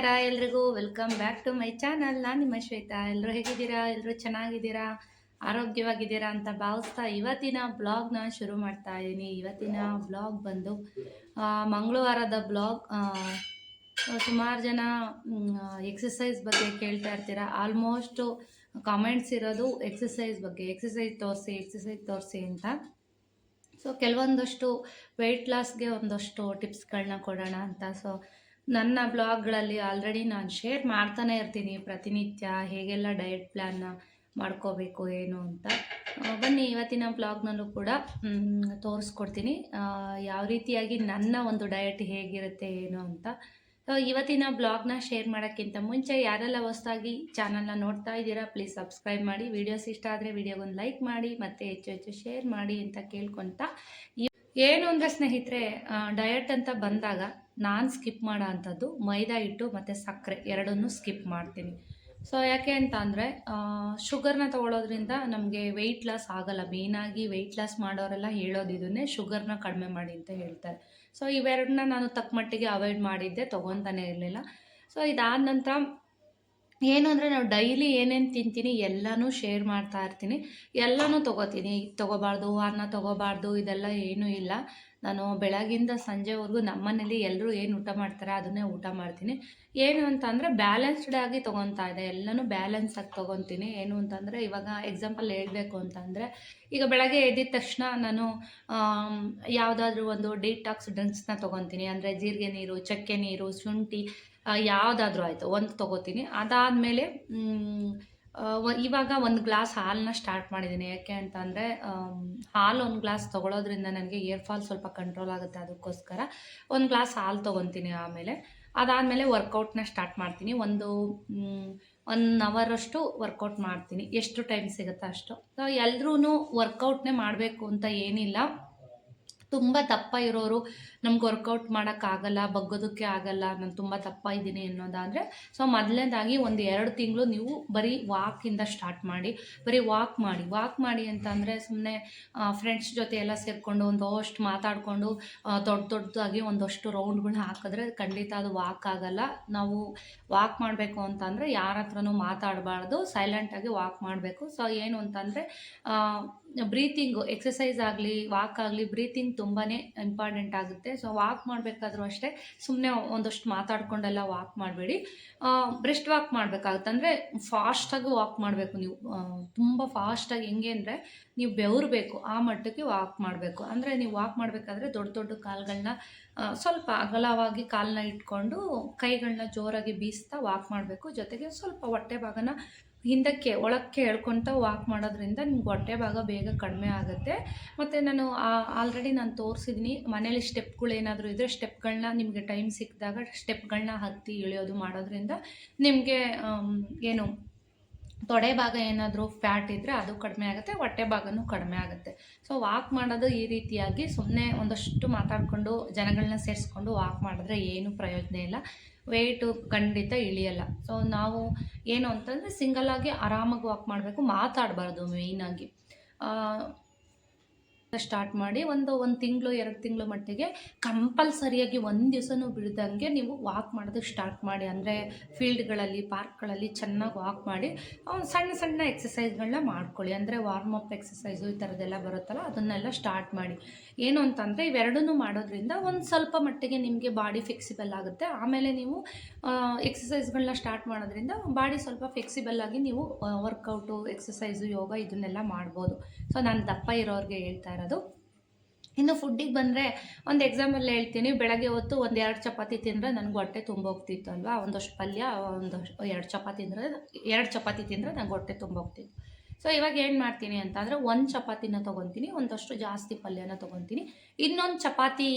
ನಮಸ್ಕಾರ ಎಲ್ರಿಗೂ. Welcome back to my channel ನಾನು ನಿಮ್ಮ ಶ್ವೇತಾ. ಎಲ್ಲರೂ ಹೇಗಿದ್ದೀರಾ? ಎಲ್ಲರೂ ಚೆನ್ನಾಗಿದ್ದೀರಾ? ಆರೋಗ್ಯವಾಗಿದ್ದೀರಾ ಅಂತ ಭಾವಿಸ್ತಾ ಇವತ್ತಿನ ಬ್ಲಾಗ್ನ ಶುರು ಮಾಡ್ತಾ ಇದ್ದೀನಿ ಇವತ್ತಿನ ಬ್ಲಾಗ್ ಬಂದು ಮಂಗಳವಾರದ ಬ್ಲಾಗ್ ಸುಮಾರು ಜನ ಎಕ್ಸಸೈಸ್ ಬಗ್ಗೆ ಕೇಳ್ತಾ ಇರ್ತೀರಾ? ಆಲ್ಮೋಸ್ಟು ಕಾಮೆಂಟ್ಸ್ ಇರೋದು ಎಕ್ಸಸೈಸ್ ಬಗ್ಗೆ. ಎಕ್ಸಸೈಸ್ ತೋರಿಸಿ ಎಕ್ಸಸೈಸ್ ತೋರಿಸಿ ಅಂತ. ಸೊ ಕೆಲವೊಂದಷ್ಟು ವೆಯ್ಟ್ ಲಾಸ್ಗೆ ಒಂದಷ್ಟು ಟಿಪ್ಸ್ಗಳನ್ನ ಕೊಡೋಣ ಅಂತ. ಸೊ ನನ್ನ ಬ್ಲಾಗ್ಗಳಲ್ಲಿ ಆಲ್ರೆಡಿ ನಾನು ಶೇರ್ ಮಾಡ್ತಾನೆ ಇರ್ತೀನಿ ಪ್ರತಿನಿತ್ಯ ಹೇಗೆಲ್ಲ ಡಯಟ್ ಪ್ಲ್ಯಾನ್ನ ಮಾಡ್ಕೋಬೇಕು, ಏನು ಅಂತ. ಬನ್ನಿ ಇವತ್ತಿನ ಬ್ಲಾಗ್ನಲ್ಲೂ ಕೂಡ ತೋರಿಸ್ಕೊಡ್ತೀನಿ. ಯಾವ ರೀತಿಯಾಗಿ ನನ್ನ ಒಂದು ಡಯಟ್ ಹೇಗಿರುತ್ತೆ, ಏನು ಅಂತ. ಇವತ್ತಿನ ಬ್ಲಾಗ್ನ ಶೇರ್ ಮಾಡೋಕ್ಕಿಂತ ಮುಂಚೆ ಯಾರೆಲ್ಲ ಹೊಸದಾಗಿ ಚಾನಲ್ನ ನೋಡ್ತಾ ಇದ್ದೀರಾ, ಪ್ಲೀಸ್ ಸಬ್ಸ್ಕ್ರೈಬ್ ಮಾಡಿ. ವಿಡಿಯೋಸ್ ಇಷ್ಟ ಆದರೆ ವಿಡಿಯೋಗೊಂದು ಲೈಕ್ ಮಾಡಿ, ಮತ್ತು ಹೆಚ್ಚು ಹೆಚ್ಚು ಶೇರ್ ಮಾಡಿ ಅಂತ ಕೇಳ್ಕೊತ ಏನು ಅಂದರೆ ಸ್ನೇಹಿತರೆ ಡಯಟ್ ಅಂತ ಬಂದಾಗ ನಾನು ಸ್ಕಿಪ್ ಮಾಡೋ ಅಂಥದ್ದು ಮೈದಾ ಹಿಟ್ಟು ಮತ್ತು ಸಕ್ಕರೆ ಎರಡನ್ನೂ ಸ್ಕಿಪ್ ಮಾಡ್ತೀನಿ. ಸೊ ಯಾಕೆ ಅಂತ ಅಂದರೆ ಶುಗರ್ನ ತಗೊಳ್ಳೋದ್ರಿಂದ ನಮಗೆ ವೆಯ್ಟ್ ಲಾಸ್ ಆಗಲ್ಲ. ಮೇನಾಗಿ ವೆಯ್ಟ್ ಲಾಸ್ ಮಾಡೋರೆಲ್ಲ ಹೇಳೋದು ಇದನ್ನೇ ಶುಗರ್ನ ಕಡಿಮೆ ಮಾಡಿ ಅಂತ ಹೇಳ್ತಾರೆ. ಸೊ ಇವೆರಡನ್ನ ನಾನು ತಕ್ಕ ಮಟ್ಟಿಗೆ ಅವಾಯ್ಡ್ ಮಾಡಿದ್ದೆ, ತೊಗೊತಾನೆ ಇರಲಿಲ್ಲ. ಸೊ ಇದಾದ ನಂತರ ಏನು ಅಂದರೆ ನಾವು ಡೈಲಿ ಏನೇನು ತಿಂತೀನಿ ಎಲ್ಲನೂ ಶೇರ್ ಮಾಡ್ತಾ ಇರ್ತೀನಿ. ಎಲ್ಲನೂ ತೊಗೋತೀನಿ. ಇದು ತೊಗೋಬಾರ್ದು ಅನ್ನ ತೊಗೋಬಾರ್ದು, ಇದೆಲ್ಲ ಏನೂ ಇಲ್ಲ. ನಾನು ಬೆಳಗಿಂದ ಸಂಜೆವರೆಗೂ ನಮ್ಮನೇಲಿ ಎಲ್ಲರೂ ಏನು ಊಟ ಮಾಡ್ತಾರೆ ಅದನ್ನೇ ಊಟ ಮಾಡ್ತೀನಿ. ಏನು ಅಂತಂದರೆ ಬ್ಯಾಲೆನ್ಸ್ಡ್ ಆಗಿ ತೊಗೊತಾ ಇದೆ ಎಲ್ಲನೂ ಬ್ಯಾಲೆನ್ಸ್ ಆಗಿ ತೊಗೊತೀನಿ. ಏನು ಅಂತಂದರೆ ಇವಾಗ ಎಕ್ಸಾಂಪಲ್ ಹೇಳಬೇಕು ಅಂತಂದರೆ ಈಗ ಬೆಳಗ್ಗೆ ಎದ್ದಿದ ತಕ್ಷಣ ನಾನು ಯಾವುದಾದ್ರೂ ಒಂದು ಡಿಟಾಕ್ಸ್ ಡ್ರಿಂಕ್ಸ್ನ ತೊಗೊತೀನಿ. ಅಂದರೆ ಜೀರಿಗೆ ನೀರು, ಚಕ್ಕೆ ನೀರು, ಶುಂಠಿ ಯಾವುದಾದ್ರೂ ಆಯಿತು. ಒಂದು ತೊಗೋತೀನಿ. ಅದಾದಮೇಲೆ ಇವಾಗ ಒಂದು ಗ್ಲಾಸ್ ಹಾಲನ್ನ ಸ್ಟಾರ್ಟ್ ಮಾಡಿದ್ದೀನಿ. ಯಾಕೆ ಅಂತಂದರೆ ಹಾಲು ಒಂದು ಗ್ಲಾಸ್ ತೊಗೊಳೋದ್ರಿಂದ ನನಗೆ ಏರ್ ಫಾಲ್ ಸ್ವಲ್ಪ ಕಂಟ್ರೋಲ್ ಆಗುತ್ತೆ ಅದಕ್ಕೋಸ್ಕರ. ಒಂದು ಗ್ಲಾಸ್ ಹಾಲು ತೊಗೊತೀನಿ ಆಮೇಲೆ. ಅದಾದಮೇಲೆ ವರ್ಕೌಟ್ನ ಸ್ಟಾರ್ಟ್ ಮಾಡ್ತೀನಿ. ಒಂದು ಒನ್ ಅವರಷ್ಟು ವರ್ಕೌಟ್ ಮಾಡ್ತೀನಿ. ಎಷ್ಟು ಟೈಮ್ ಸಿಗುತ್ತೋ ಅಷ್ಟು. ಸೊ ಎಲ್ರೂ ವರ್ಕೌಟ್ನೇ ಮಾಡಬೇಕು ಅಂತ ಏನಿಲ್ಲ. ತುಂಬ ದಪ್ಪ ಇರೋರು ನಮ್ಗೆ ವರ್ಕೌಟ್ ಮಾಡೋಕ್ಕಾಗಲ್ಲ, ಬಗ್ಗೋದಕ್ಕೆ ಆಗಲ್ಲ, ನಾನು ತುಂಬ ದಪ್ಪ ಇದ್ದೀನಿ ಅನ್ನೋದಾದರೆ ಸೊ ಮೊದಲನೇದಾಗಿ ಒಂದು ಎರಡು ತಿಂಗಳು ನೀವು ಬರೀ ವಾಕಿಂದ ಸ್ಟಾರ್ಟ್ ಮಾಡಿ, ಬರೀ ವಾಕ್ ಮಾಡಿ ವಾಕ್ ಮಾಡಿ ಅಂತಂದರೆ ಸುಮ್ಮನೆ ಫ್ರೆಂಡ್ಸ್ ಜೊತೆ ಎಲ್ಲ ಸೇರಿಕೊಂಡು ಒಂದಷ್ಟು ಮಾತಾಡಿಕೊಂಡು ದೊಡ್ಡ ದೊಡ್ಡದಾಗಿ ಒಂದಷ್ಟು ರೌಂಡ್ಗಳನ್ನ ಹಾಕಿದ್ರೆ ಖಂಡಿತ ಅದು ವಾಕ್ ಆಗಲ್ಲ. ನಾವು ವಾಕ್ ಮಾಡಬೇಕು ಅಂತಂದರೆ ಯಾರ ಹತ್ರನೂ ಮಾತಾಡಬಾರ್ದು ಸೈಲೆಂಟಾಗಿ ವಾಕ್ ಮಾಡಬೇಕು. ಸೊ ಏನು ಅಂತಂದರೆ ಬ್ರೀತಿಂಗು ಎಕ್ಸಸೈಸ್ ಆಗಲಿ ವಾಕ್ ಆಗಲಿ ಬ್ರೀತಿಂಗ್ ತುಂಬಾ ಇಂಪಾರ್ಟೆಂಟ್ ಆಗುತ್ತೆ. ಸೊ ವಾಕ್ ಮಾಡಬೇಕಾದ್ರೂ ಅಷ್ಟೇ ಸುಮ್ಮನೆ ಒಂದಷ್ಟು ಮಾತಾಡ್ಕೊಂಡೆಲ್ಲ ವಾಕ್ ಮಾಡಬೇಡಿ. ಬ್ರೆಸ್ಟ್ ವಾಕ್ ಮಾಡಬೇಕಾಗುತ್ತೆ. ಅಂದರೆ ಫಾಸ್ಟಾಗಿ ವಾಕ್ ಮಾಡಬೇಕು ನೀವು. ತುಂಬ ಫಾಸ್ಟಾಗಿ ಹೆಂಗೆ ಅಂದರೆ ನೀವು ಬೆವರಬೇಕು, ಆ ಮಟ್ಟಕ್ಕೆ ವಾಕ್ ಮಾಡಬೇಕು. ಅಂದರೆ ನೀವು ವಾಕ್ ಮಾಡಬೇಕಾದ್ರೆ ದೊಡ್ಡ ದೊಡ್ಡ ಕಾಲುಗಳನ್ನ ಸ್ವಲ್ಪ ಅಗಲವಾಗಿ ಕಾಲನ್ನ ಇಟ್ಕೊಂಡು ಕೈಗಳನ್ನ ಜೋರಾಗಿ ಬೀಸ್ತಾ ವಾಕ್ ಮಾಡಬೇಕು. ಜೊತೆಗೆ ಸ್ವಲ್ಪ ಹೊಟ್ಟೆ ಭಾಗನ ಹಿಂದಕ್ಕೆ, ಒಳಕ್ಕೆ ಎಳ್ಕೊತ ವಾಕ್ ಮಾಡೋದ್ರಿಂದ ನಿಮ್ಗೆ ಹೊಟ್ಟೆ ಭಾಗ ಬೇಗ ಕಡಿಮೆ ಆಗುತ್ತೆ. ಮತ್ತು ನಾನು ಆಲ್ರೆಡಿ ನಾನು ತೋರಿಸಿದ್ದೀನಿ ಮನೇಲಿ ಸ್ಟೆಪ್ಗಳು ಏನಾದರೂ ಇದ್ದರೆ ಸ್ಟೆಪ್ಗಳನ್ನ ನಿಮಗೆ ಟೈಮ್ ಸಿಕ್ಕಿದಾಗ ಸ್ಟೆಪ್ಗಳನ್ನ ಹತ್ತಿ ಇಳಿಯೋದು ಮಾಡೋದ್ರಿಂದ ನಿಮಗೆ ಏನು ತೊಡೆ ಭಾಗ ಏನಾದರೂ ಫ್ಯಾಟ್ ಇದ್ದರೆ ಅದು ಕಡಿಮೆ ಆಗುತ್ತೆ, ಹೊಟ್ಟೆ ಭಾಗನೂ ಕಡಿಮೆ ಆಗುತ್ತೆ. ಸೊ ವಾಕ್ ಮಾಡೋದು ಈ ರೀತಿಯಾಗಿ ಸುಮ್ಮನೆ ಒಂದಷ್ಟು ಮಾತಾಡಿಕೊಂಡು ಜನಗಳನ್ನ ಸೇರಿಸ್ಕೊಂಡು ವಾಕ್ ಮಾಡಿದ್ರೆ ಏನು ಪ್ರಯೋಜನ ಇಲ್ಲ. ವೆಯ್ಟು ಖಂಡಿತ ಇಳಿಯಲ್ಲ. ಸೊ ನಾವು ಏನು ಅಂತಂದರೆ ಆಗಿ ಆರಾಮಾಗಿ ವಾಕ್ ಮಾಡಬೇಕು, ಮಾತಾಡಬಾರ್ದು ಮೇಯ್ನಾಗಿ ಸ್ಟಾರ್ಟ್ ಮಾಡಿ ಒಂದು ಒಂದು ತಿಂಗಳು, ಎರಡು ತಿಂಗಳು ಮಟ್ಟಿಗೆ ಕಂಪಲ್ಸರಿಯಾಗಿ ಒಂದು ದಿವಸನೂ ಬಿಡ್ದಂಗೆ ನೀವು ವಾಕ್ ಮಾಡೋದಕ್ಕೆ ಸ್ಟಾರ್ಟ್ ಮಾಡಿ. ಅಂದರೆ ಫೀಲ್ಡ್ಗಳಲ್ಲಿ ಪಾರ್ಕ್ಗಳಲ್ಲಿ ಚೆನ್ನಾಗಿ ವಾಕ್ ಮಾಡಿ ಸಣ್ಣ ಸಣ್ಣ ಎಕ್ಸಸೈಸ್ಗಳನ್ನ ಮಾಡ್ಕೊಳ್ಳಿ. ಅಂದರೆ ವಾರ್ಮ್ ಅಪ್ ಎಕ್ಸಸೈಸು ಈ ಥರದ್ದೆಲ್ಲ ಬರುತ್ತಲ್ಲ, ಅದನ್ನೆಲ್ಲ ಸ್ಟಾರ್ಟ್ ಮಾಡಿ. ಏನು ಅಂತಂದರೆ ಇವೆರಡನ್ನೂ ಮಾಡೋದ್ರಿಂದ ಒಂದು ಸ್ವಲ್ಪ ಮಟ್ಟಿಗೆ ನಿಮಗೆ ಬಾಡಿ ಫ್ಲೆಕ್ಸಿಬಲ್ ಆಗುತ್ತೆ. ಆಮೇಲೆ ನೀವು ಎಕ್ಸಸೈಸ್ಗಳನ್ನ ಸ್ಟಾರ್ಟ್ ಮಾಡೋದ್ರಿಂದ ಬಾಡಿ ಸ್ವಲ್ಪ ಫ್ಲೆಕ್ಸಿಬಲ್ ಆಗಿ ನೀವು ವರ್ಕೌಟು ಎಕ್ಸಸೈಸು ಯೋಗ ಇದನ್ನೆಲ್ಲ ಮಾಡ್ಬೋದು. ಸೊ ನಾನು ದಪ್ಪ ಇರೋರಿಗೆ ಹೇಳ್ತಾ ಇರೋದು ಇನ್ನು ಫುಡ್ಡಿಗೆ ಬಂದರೆ ಒಂದು ಎಕ್ಸಾಂಪಲ್ ಹೇಳ್ತೀನಿ. ಬೆಳಗ್ಗೆ ಹೊತ್ತು ಒಂದು ಎರಡು ಚಪಾತಿ ತಿಂದರೆ ನನಗೆ ಹೊಟ್ಟೆ ತುಂಬ ಹೋಗ್ತಿತ್ತು ಅಲ್ವಾ? ಒಂದಷ್ಟು ಪಲ್ಯ ಒಂದಷ್ಟು ಎರಡು ಚಪಾತಿ ತಿಂದರೆ ಎರಡು ಚಪಾತಿ ತಿಂದರೆ ನಂಗೆ ಹೊಟ್ಟೆ ತುಂಬ ಹೋಗ್ತಿತ್ತು. ಸೊ ಇವಾಗ ಏನು ಮಾಡ್ತೀನಿ ಅಂತಂದರೆ ಒಂದು ಚಪಾತಿನ ತೊಗೊತೀನಿ, ಒಂದಷ್ಟು ಜಾಸ್ತಿ ಪಲ್ಯನ ತೊಗೊತೀನಿ. ಇನ್ನೊಂದು ಚಪಾತಿ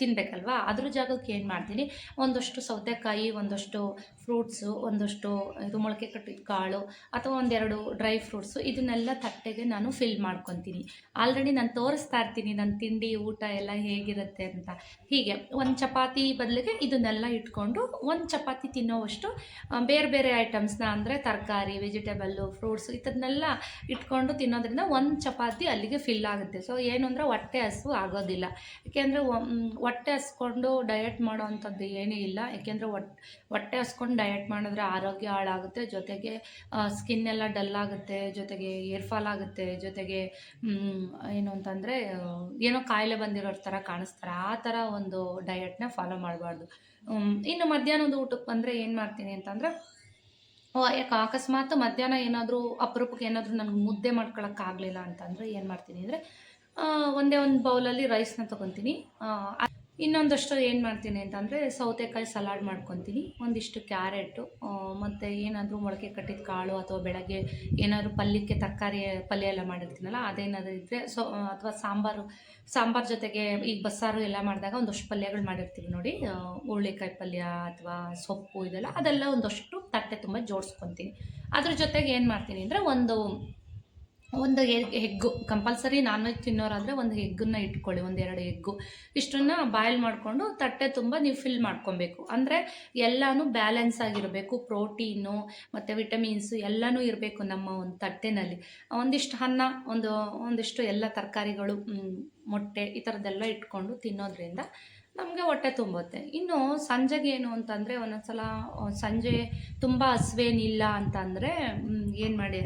ತಿನ್ನಬೇಕಲ್ವಾ ಅದ್ರ ಜಾಗಕ್ಕೆ ಏನು ಮಾಡ್ತೀನಿ? ಒಂದಷ್ಟು ಸೌತೆಕಾಯಿ, ಒಂದಷ್ಟು ಫ್ರೂಟ್ಸು ಒಂದಷ್ಟು ಇದು ಮೊಳಕೆ ಕಟ್ಟಿದ ಕಾಳು ಅಥವಾ ಒಂದೆರಡು ಡ್ರೈ ಫ್ರೂಟ್ಸು ಇದನ್ನೆಲ್ಲ ತಟ್ಟೆಗೆ ನಾನು ಫಿಲ್ ಮಾಡ್ಕೊತೀನಿ. ಆಲ್ರೆಡಿ ನಾನು ತೋರಿಸ್ತಾ ಇರ್ತೀನಿ ನನ್ನ ತಿಂಡಿ, ಊಟ ಎಲ್ಲ ಹೇಗಿರುತ್ತೆ ಅಂತ. ಹೀಗೆ, ಒಂದು ಚಪಾತಿ ಬದಲಿಗೆ ಇದನ್ನೆಲ್ಲ ಇಟ್ಕೊಂಡು ಒಂದು ಚಪಾತಿ ತಿನ್ನೋವಷ್ಟು ಬೇರೆ ಬೇರೆ ಐಟಮ್ಸ್ನ ಅಂದರೆ ತರಕಾರಿ ವೆಜಿಟೇಬಲ್ಲು ಫ್ರೂಟ್ಸ್ ಇದನ್ನೆಲ್ಲ ಇಟ್ಕೊಂಡು ತಿನ್ನೋದ್ರಿಂದ ಒಂದು ಚಪಾತಿ ಅಲ್ಲಿಗೆ ಫಿಲ್ ಆಗುತ್ತೆ. ಸೊ ಏನು ಅಂದರೆ ಹೊಟ್ಟೆ ಹಸು ಆಗೋದಿಲ್ಲ ಯಾಕೆಂದರೆ ಹೊಟ್ಟೆ ಹಸ್ಕೊಂಡು ಡಯಟ್ ಮಾಡೋ ಅಂಥದ್ದು ಏನೂ ಇಲ್ಲ. ಯಾಕೆಂದರೆ ಹೊಟ್ಟೆ ಹೊಟ್ಟೆ ಹಸ್ಕೊಂಡು ಡಯಟ್ ಮಾಡಿದ್ರೆ ಆರೋಗ್ಯ ಹಾಳಾಗುತ್ತೆ. ಜೊತೆಗೆ ಸ್ಕಿನ್ ಎಲ್ಲ ಡಲ್ ಆಗುತ್ತೆ. ಜೊತೆಗೆ ಏರ್ ಫಾಲ್ ಆಗುತ್ತೆ. ಜೊತೆಗೆ ಏನು ಅಂತಂದರೆ, ಏನೋ ಕಾಯಿಲೆ ಬಂದಿರೋ ಥರ ಕಾಣಿಸ್ತಾರೆ. ಆ ಥರ ಒಂದು ಡಯಟ್ನ ಫಾಲೋ ಮಾಡಬಾರ್ದು. ಇನ್ನು ಮಧ್ಯಾಹ್ನದ ಊಟಕ್ಕೆ ಬಂದರೆ ಏನು ಮಾಡ್ತೀನಿ ಅಂತಂದರೆ ಯಾಕೆ ಅಕಸ್ಮಾತ್ ಮಧ್ಯಾಹ್ನ ಏನಾದರೂ ಅಪರೂಪಕ್ಕೆ ಏನಾದರೂ ನನಗೆ ಮುದ್ದೆ ಮಾಡ್ಕೊಳಕ್ಕಾಗಲಿಲ್ಲ ಅಂತಂದರೆ ಏನು ಮಾಡ್ತೀನಿ ಅಂದರೆ ಒಂದೇ ಒಂದು ಬೌಲಲ್ಲಿ ರೈಸ್ನ ತೊಗೊತೀನಿ. ಇನ್ನೊಂದಷ್ಟು ಏನು ಮಾಡ್ತೀನಿ ಅಂತಂದರೆ ಸೌತೆಕಾಯಿ ಸಲಾಡ್ ಮಾಡ್ಕೊತೀನಿ. ಒಂದಿಷ್ಟು ಕ್ಯಾರೆಟು ಮತ್ತು ಏನಾದರೂ ಮೊಳಕೆ ಕಟ್ಟಿದ ಕಾಳು ಅಥವಾ ಬೆಳಗ್ಗೆ ಏನಾದರೂ ಪಲ್ಯಕ್ಕೆ ತರಕಾರಿ, ಪಲ್ಯ ಎಲ್ಲ ಮಾಡಿರ್ತೀನಲ್ಲ, ಅದೇನಾದರೂ ಇದ್ದರೆ ಸೊ ಅಥವಾ ಸಾಂಬಾರು ಸಾಂಬಾರು ಜೊತೆಗೆ ಈಗ ಬಸ್ಸಾರು ಎಲ್ಲ ಮಾಡಿದಾಗ ಒಂದಷ್ಟು ಪಲ್ಯಗಳು ಮಾಡಿರ್ತೀವಿ ನೋಡಿ. ಹುರುಳಿಕಾಯಿ ಪಲ್ಯ ಅಥವಾ ಸೊಪ್ಪು ಇದೆಲ್ಲ, ಅದೆಲ್ಲ ಒಂದಷ್ಟು ತಟ್ಟೆ ತುಂಬ ಜೋಡಿಸ್ಕೊತೀನಿ. ಅದ್ರ ಜೊತೆಗೆ ಏನು ಮಾಡ್ತೀನಿ ಅಂದರೆ ಒಂದು ಒಂದು ಎಗ್ಗು, ಕಂಪಲ್ಸರಿ ನಾನ್ ವೆಜ್ ತಿನ್ನೋರಾದರೆ ಒಂದು ಎಗ್ಗನ್ನ ಇಟ್ಕೊಳ್ಳಿ ಒಂದು ಎರಡು ಎಗ್ಗು. ಇಷ್ಟನ್ನು ಬಾಯ್ಲ್ ಮಾಡಿಕೊಂಡು ತಟ್ಟೆ ತುಂಬ ನೀವು ಫಿಲ್ ಮಾಡ್ಕೊಬೇಕು. ಅಂದರೆ ಎಲ್ಲನೂ ಬ್ಯಾಲೆನ್ಸ್ ಆಗಿರಬೇಕು ಪ್ರೋಟೀನು ಮತ್ತು ವಿಟಮಿನ್ಸು ಎಲ್ಲನೂ ಇರಬೇಕು ನಮ್ಮ ಒಂದು ತಟ್ಟೆನಲ್ಲಿ. ಒಂದಿಷ್ಟು ಅನ್ನ, ಒಂದು, ಒಂದಿಷ್ಟು ಎಲ್ಲ ತರಕಾರಿಗಳು ಮೊಟ್ಟೆ ಈ ಥರದ್ದೆಲ್ಲ ಇಟ್ಕೊಂಡು ತಿನ್ನೋದ್ರಿಂದ ನಮಗೆ ಹೊಟ್ಟೆ ತುಂಬುತ್ತೆ. ಇನ್ನು ಸಂಜೆಗೆ ಏನು ಅಂತಂದರೆ ಒಂದೊಂದು ಸಲ ಸಂಜೆ ತುಂಬ ಹಸ್ವೇನಿಲ್ಲ ಅಂತಂದರೆ ಏನು ಮಾಡಿ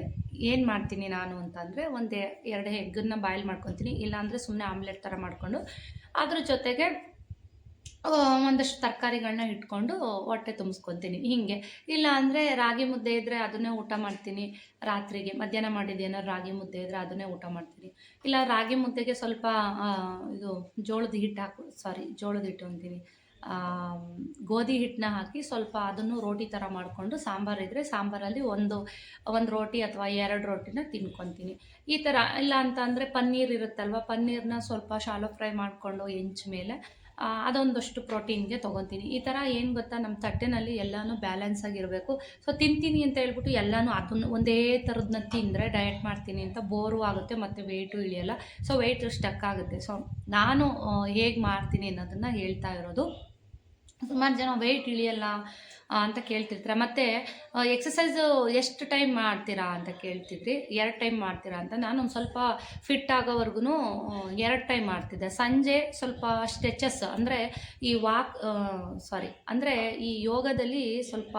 ಏನು ಮಾಡ್ತೀನಿ ನಾನು ಅಂತಂದರೆ ಒಂದು ಎರಡು ಎಗ್ಗನ್ನ ಬಾಯ್ಲ್ ಮಾಡ್ಕೊತೀನಿ. ಇಲ್ಲಾಂದರೆ ಸುಮ್ಮನೆ ಆಮ್ಲೆಟ್ ಥರ ಮಾಡಿಕೊಂಡು ಅದ್ರ ಜೊತೆಗೆ ಒಂದಷ್ಟು ತರಕಾರಿಗಳನ್ನ ಇಟ್ಕೊಂಡು ಹೊಟ್ಟೆ ತುಂಬಿಸ್ಕೊತೀನಿ. ಹೀಗೆ. ಇಲ್ಲ ಅಂದರೆ ರಾಗಿ ಮುದ್ದೆ ಇದ್ದರೆ ಅದನ್ನೇ ಊಟ ಮಾಡ್ತೀನಿ. ರಾತ್ರಿಗೆ ಮಧ್ಯಾಹ್ನ ಮಾಡಿದ್ದೇನೋ ರಾಗಿ ಮುದ್ದೆ ಇದ್ದರೆ ಅದನ್ನೇ ಊಟ ಮಾಡ್ತೀನಿ. ಇಲ್ಲ, ರಾಗಿ ಮುದ್ದೆಗೆ ಸ್ವಲ್ಪ ಇದು ಜೋಳದ ಹಿಟ್ಟು ಹಾಕು ಸಾರಿ ಜೋಳದ ಹಿಟ್ಟು ಅಂತೀನಿ. ಗೋಧಿ ಹಿಟ್ಟನ್ನ ಹಾಕಿ ಸ್ವಲ್ಪ ಅದನ್ನು ರೋಟಿ ಥರ ಮಾಡಿಕೊಂಡು ಸಾಂಬಾರು ಇದ್ದರೆ ಸಾಂಬಾರಲ್ಲಿ ಒಂದು ಒಂದು ರೋಟಿ ಅಥವಾ ಎರಡು ರೋಟಿನ ತಿನ್ಕೊತೀನಿ. ಈ ಥರ ಇಲ್ಲ ಅಂತ ಅಂದರೆ ಪನ್ನೀರ್ ಇರುತ್ತಲ್ವ, ಪನ್ನೀರ್ನ ಸ್ವಲ್ಪ ಶಾಲೋ ಫ್ರೈ ಮಾಡಿಕೊಂಡು ಹೆಂಚ್ ಮೇಲೆ ಅದೊಂದಷ್ಟು ಪ್ರೋಟೀನ್ಗೆ ತೊಗೊತೀನಿ. ಈ ಥರ ಏನು ಗೊತ್ತಾ ನಮ್ಮ ತಟ್ಟೆನಲ್ಲಿ ಎಲ್ಲನೂ ಬ್ಯಾಲೆನ್ಸ್ ಆಗಿರಬೇಕು ಸೊ ತಿಂತೀನಿ ಅಂತ ಹೇಳ್ಬಿಟ್ಟು ಎಲ್ಲನೂ ಅದನ್ನ ಒಂದೇ ಥರದನ್ನ ತಿಂದರೆ ಡಯಟ್ ಮಾಡ್ತೀನಿ ಅಂತ ಬೋರು ಆಗುತ್ತೆ, ಮತ್ತು ವೆಯ್ಟು ಇಳಿಯಲ್ಲ. ಸೊ ವೆಯ್ಟ್ ಸ್ಟಕ್ ಆಗುತ್ತೆ. ಸೊ ನಾನು ಹೇಗೆ ಮಾಡ್ತೀನಿ ಅನ್ನೋದನ್ನು ಹೇಳ್ತಾ ಇರೋದು. ಸುಮಾರು ಜನ ವೆಯ್ಟ್ ಇಳಿಯಲ್ಲ ಅಂತ ಕೇಳ್ತಿರ್ತೀರ? ಮತ್ತು ಎಕ್ಸಸೈಸು ಎಷ್ಟು ಟೈಮ್ ಮಾಡ್ತೀರಾ ಅಂತ ಕೇಳ್ತಿದ್ರಿ? ಎರಡು ಟೈಮ್ ಮಾಡ್ತೀರಾ ಅಂತ. ನಾನು ಒಂದು ಸ್ವಲ್ಪ ಫಿಟ್ ಆಗೋವರೆಗೂ ಎರಡು ಟೈಮ್ ಮಾಡ್ತಿದ್ದೆ. ಸಂಜೆ ಸ್ವಲ್ಪ ಸ್ಟ್ರೆಚಸ್ ಅಂದರೆ ಈ ವಾಕ್ ಸಾರಿ ಅಂದರೆ ಈ ಯೋಗದಲ್ಲಿ ಸ್ವಲ್ಪ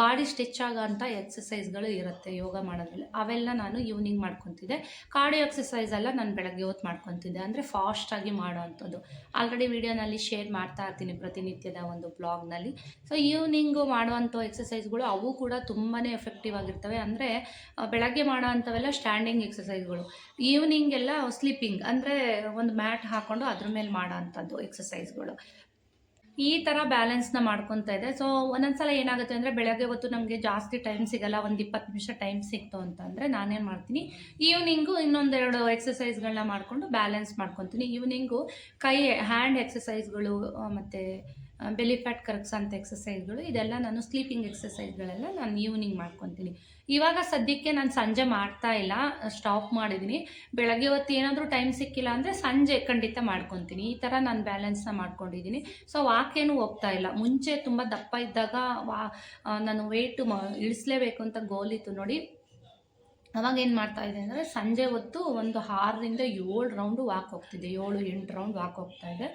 ಬಾಡಿ ಸ್ಟ್ರೆಚ್ ಆಗೋಂಥ ಎಕ್ಸಸೈಸ್ಗಳು ಇರುತ್ತೆ ಯೋಗ ಮಾಡೋದ್ರಲ್ಲಿ. ಅವೆಲ್ಲ ನಾನು ಈವ್ನಿಂಗ್ ಮಾಡ್ಕೊತಿದ್ದೆ. ಕಾರ್ಡಿಯೋ ಎಕ್ಸಸೈಸ್ ಎಲ್ಲ ನಾನು ಬೆಳಗ್ಗೆ ಹೊತ್ತು ಮಾಡ್ಕೊತಿದ್ದೆ. ಅಂದರೆ ಫಾಸ್ಟಾಗಿ ಮಾಡೋ ಅಂಥದ್ದು ಆಲ್ರೆಡಿ ವಿಡಿಯೋನಲ್ಲಿ ಶೇರ್ ಮಾಡ್ತಾ ಇರ್ತೀನಿ ಪ್ರತಿನಿತ್ಯದ ಒಂದು ಬ್ಲಾಗ್ನಲ್ಲಿ ಸೊ ಈವ್ನಿಂಗು ಮಾಡುವಂಥ ಎಕ್ಸಸೈಸ್ಗಳು ಅವು ಕೂಡ ತುಂಬಾ ಎಫೆಕ್ಟಿವ್ ಆಗಿರ್ತವೆ. ಅಂದರೆ ಬೆಳಗ್ಗೆ ಮಾಡೋ ಅಂಥವೆಲ್ಲ ಸ್ಟ್ಯಾಂಡಿಂಗ್ ಎಕ್ಸಸೈಸ್ಗಳು ಈವ್ನಿಂಗ್ ಎಲ್ಲ ಸ್ಲೀಪಿಂಗ್ ಅಂದರೆ ಒಂದು ಮ್ಯಾಟ್ ಹಾಕ್ಕೊಂಡು ಅದ್ರ ಮೇಲೆ ಮಾಡೋ ಅಂಥದ್ದು ಎಕ್ಸಸೈಸ್ಗಳು ಈ ಥರ ಬ್ಯಾಲೆನ್ಸ್ನ ಮಾಡ್ಕೊತಾ ಇದೆ. ಸೊ ಒಂದೊಂದ್ಸಲ ಏನಾಗುತ್ತೆ ಅಂದರೆ, ಬೆಳಗ್ಗೆ ಹೊತ್ತು ನಮಗೆ ಜಾಸ್ತಿ ಟೈಮ್ ಸಿಗಲ್ಲ, ಒಂದು ಇಪ್ಪತ್ತು ನಿಮಿಷ ಟೈಮ್ ಸಿಕ್ತು ಅಂತಂದರೆ ನಾನೇನು ಮಾಡ್ತೀನಿ ಈವ್ನಿಂಗು ಇನ್ನೊಂದೆರಡು ಎಕ್ಸಸೈಸ್ಗಳನ್ನ ಮಾಡಿಕೊಂಡು ಬ್ಯಾಲೆನ್ಸ್ ಮಾಡ್ಕೊತೀನಿ. ಈವ್ನಿಂಗು ಕೈ ಹ್ಯಾಂಡ್ ಎಕ್ಸಸೈಸ್ಗಳು ಮತ್ತು ಬೆಲಿ ಫ್ಯಾಟ್ ಕರಗ್ಸೋಂಥ ಎಕ್ಸಸೈಸ್ಗಳು ಇದೆಲ್ಲ ನಾನು ಸ್ಲೀಪಿಂಗ್ ಎಕ್ಸಸೈಸ್ಗಳೆಲ್ಲ ನಾನು ಈವ್ನಿಂಗ್ ಮಾಡ್ಕೊತೀನಿ. ಇವಾಗ ಸದ್ಯಕ್ಕೆ ನಾನು ಸಂಜೆ ಮಾಡ್ತಾ ಇಲ್ಲ ಸ್ಟಾಪ್ ಮಾಡಿದ್ದೀನಿ ಬೆಳಗ್ಗೆ ಹೊತ್ತು ಏನಾದರೂ ಟೈಮ್ ಸಿಕ್ಕಿಲ್ಲ ಅಂದರೆ ಸಂಜೆ ಖಂಡಿತ ಮಾಡ್ಕೊತೀನಿ. ಈ ಥರ ನಾನು ಬ್ಯಾಲೆನ್ಸ್ನ ಮಾಡ್ಕೊಂಡಿದ್ದೀನಿ ಸೊ ವಾಕೇನು ಹೋಗ್ತಾ ಇಲ್ಲ. ಮುಂಚೆ ತುಂಬ ದಪ್ಪ ಇದ್ದಾಗ ವಾ ನಾನು ವೆಯ್ಟ್ ಇಳಿಸ್ಲೇಬೇಕು ಅಂತ ಗೋಲ್ ಇತ್ತು ನೋಡಿ. ಅವಾಗ ಏನು ಮಾಡ್ತಾ ಇದ್ದೆ ಅಂದರೆ ಸಂಜೆ ಹೊತ್ತು ಒಂದು ಆರರಿಂದ ಏಳು ರೌಂಡು ವಾಕ್ ಹೋಗ್ತಿದ್ದೆ. ಏಳು ಎಂಟು ರೌಂಡ್ ವಾಕ್ ಹೋಗ್ತಾ ಇದ್ದೆ.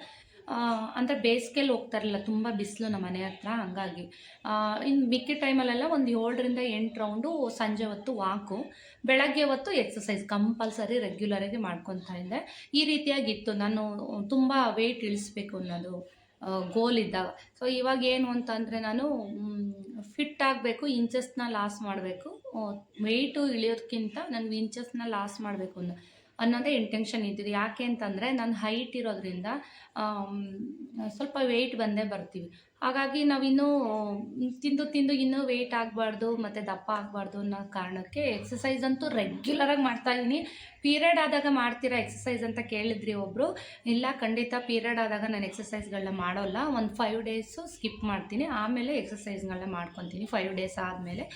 ಅಂದರೆ ಬೇಸಿಗೆಲಿ ಹೋಗ್ತಾ ಇರಲಿಲ್ಲ ತುಂಬ ಬಿಸಿಲು ನಮ್ಮ ಮನೆ ಹತ್ರ, ಹಾಗಾಗಿ. ಇನ್ನು ಮಿಕ್ಕಿ ಟೈಮಲ್ಲೆಲ್ಲ ಒಂದು ಏಳರಿಂದ ಎಂಟು ರೌಂಡು ಸಂಜೆ ಹೊತ್ತು ವಾಕು. ಬೆಳಗ್ಗೆ ಹೊತ್ತು ಎಕ್ಸಸೈಸ್ ಕಂಪಲ್ಸರಿ ರೆಗ್ಯುಲರಾಗಿ ಮಾಡ್ಕೊತಾ ಇದ್ದೆ. ಈ ರೀತಿಯಾಗಿತ್ತು. ನಾನು ತುಂಬ ವೆಯ್ಟ್ ಇಳಿಸ್ಬೇಕು ಅನ್ನೋದು ಗೋಲ್ ಇದ್ದಾಗ. ಸೊ ಇವಾಗ ಏನು ಅಂತಂದರೆ ನಾನು ಫಿಟ್ ಆಗಬೇಕು ಇಂಚಸ್ನ ಲಾಸ್ ಮಾಡಬೇಕು. ವೆಯ್ಟು ಇಳಿಯೋದಕ್ಕಿಂತ ನನಗೆ ಇಂಚಸ್ನ ಲಾಸ್ ಮಾಡಬೇಕು ಅನ್ನೋ ಅನ್ನೋದೇ ಇಂಟೆನ್ಷನ್ ಇದ್ದಿದ್ದು. ಯಾಕೆ ಅಂತಂದರೆ ನಾನು ಹೈಟ್ ಇರೋದ್ರಿಂದ ಸ್ವಲ್ಪ ವೆಯ್ಟ್ ಬಂದೇ ಬರ್ತೀವಿ. ಹಾಗಾಗಿ ನಾವಿನ್ನೂ ತಿಂದು ತಿಂದು ಇನ್ನೂ ವೆಯ್ಟ್ ಆಗಬಾರ್ದು, ಮತ್ತು ದಪ್ಪ ಆಗಬಾರ್ದು ಅನ್ನೋ ಕಾರಣಕ್ಕೆ ಎಕ್ಸಸೈಸ್ ಅಂತೂ ರೆಗ್ಯುಲರಾಗಿ ಮಾಡ್ತಾಯಿದ್ದೀನಿ ಪೀರಿಯಡ್ ಆದಾಗ ಮಾಡ್ತೀರಾ ಎಕ್ಸಸೈಸ್ ಅಂತ ಕೇಳಿದ್ರಿ ಒಬ್ಬರು ಇಲ್ಲ, ಖಂಡಿತ ಪೀರಿಯಡ್ ಆದಾಗ ನಾನು ಎಕ್ಸಸೈಸ್ಗಳನ್ನ ಮಾಡೋಲ್ಲ. ಒಂದು ಫೈವ್ ಡೇಸು ಸ್ಕಿಪ್ ಮಾಡ್ತೀನಿ. ಆಮೇಲೆ ಎಕ್ಸಸೈಸ್ಗಳನ್ನ ಮಾಡ್ಕೊತೀನಿ. ಫೈವ್ ಡೇಸ್ ಆದಮೇಲೆ.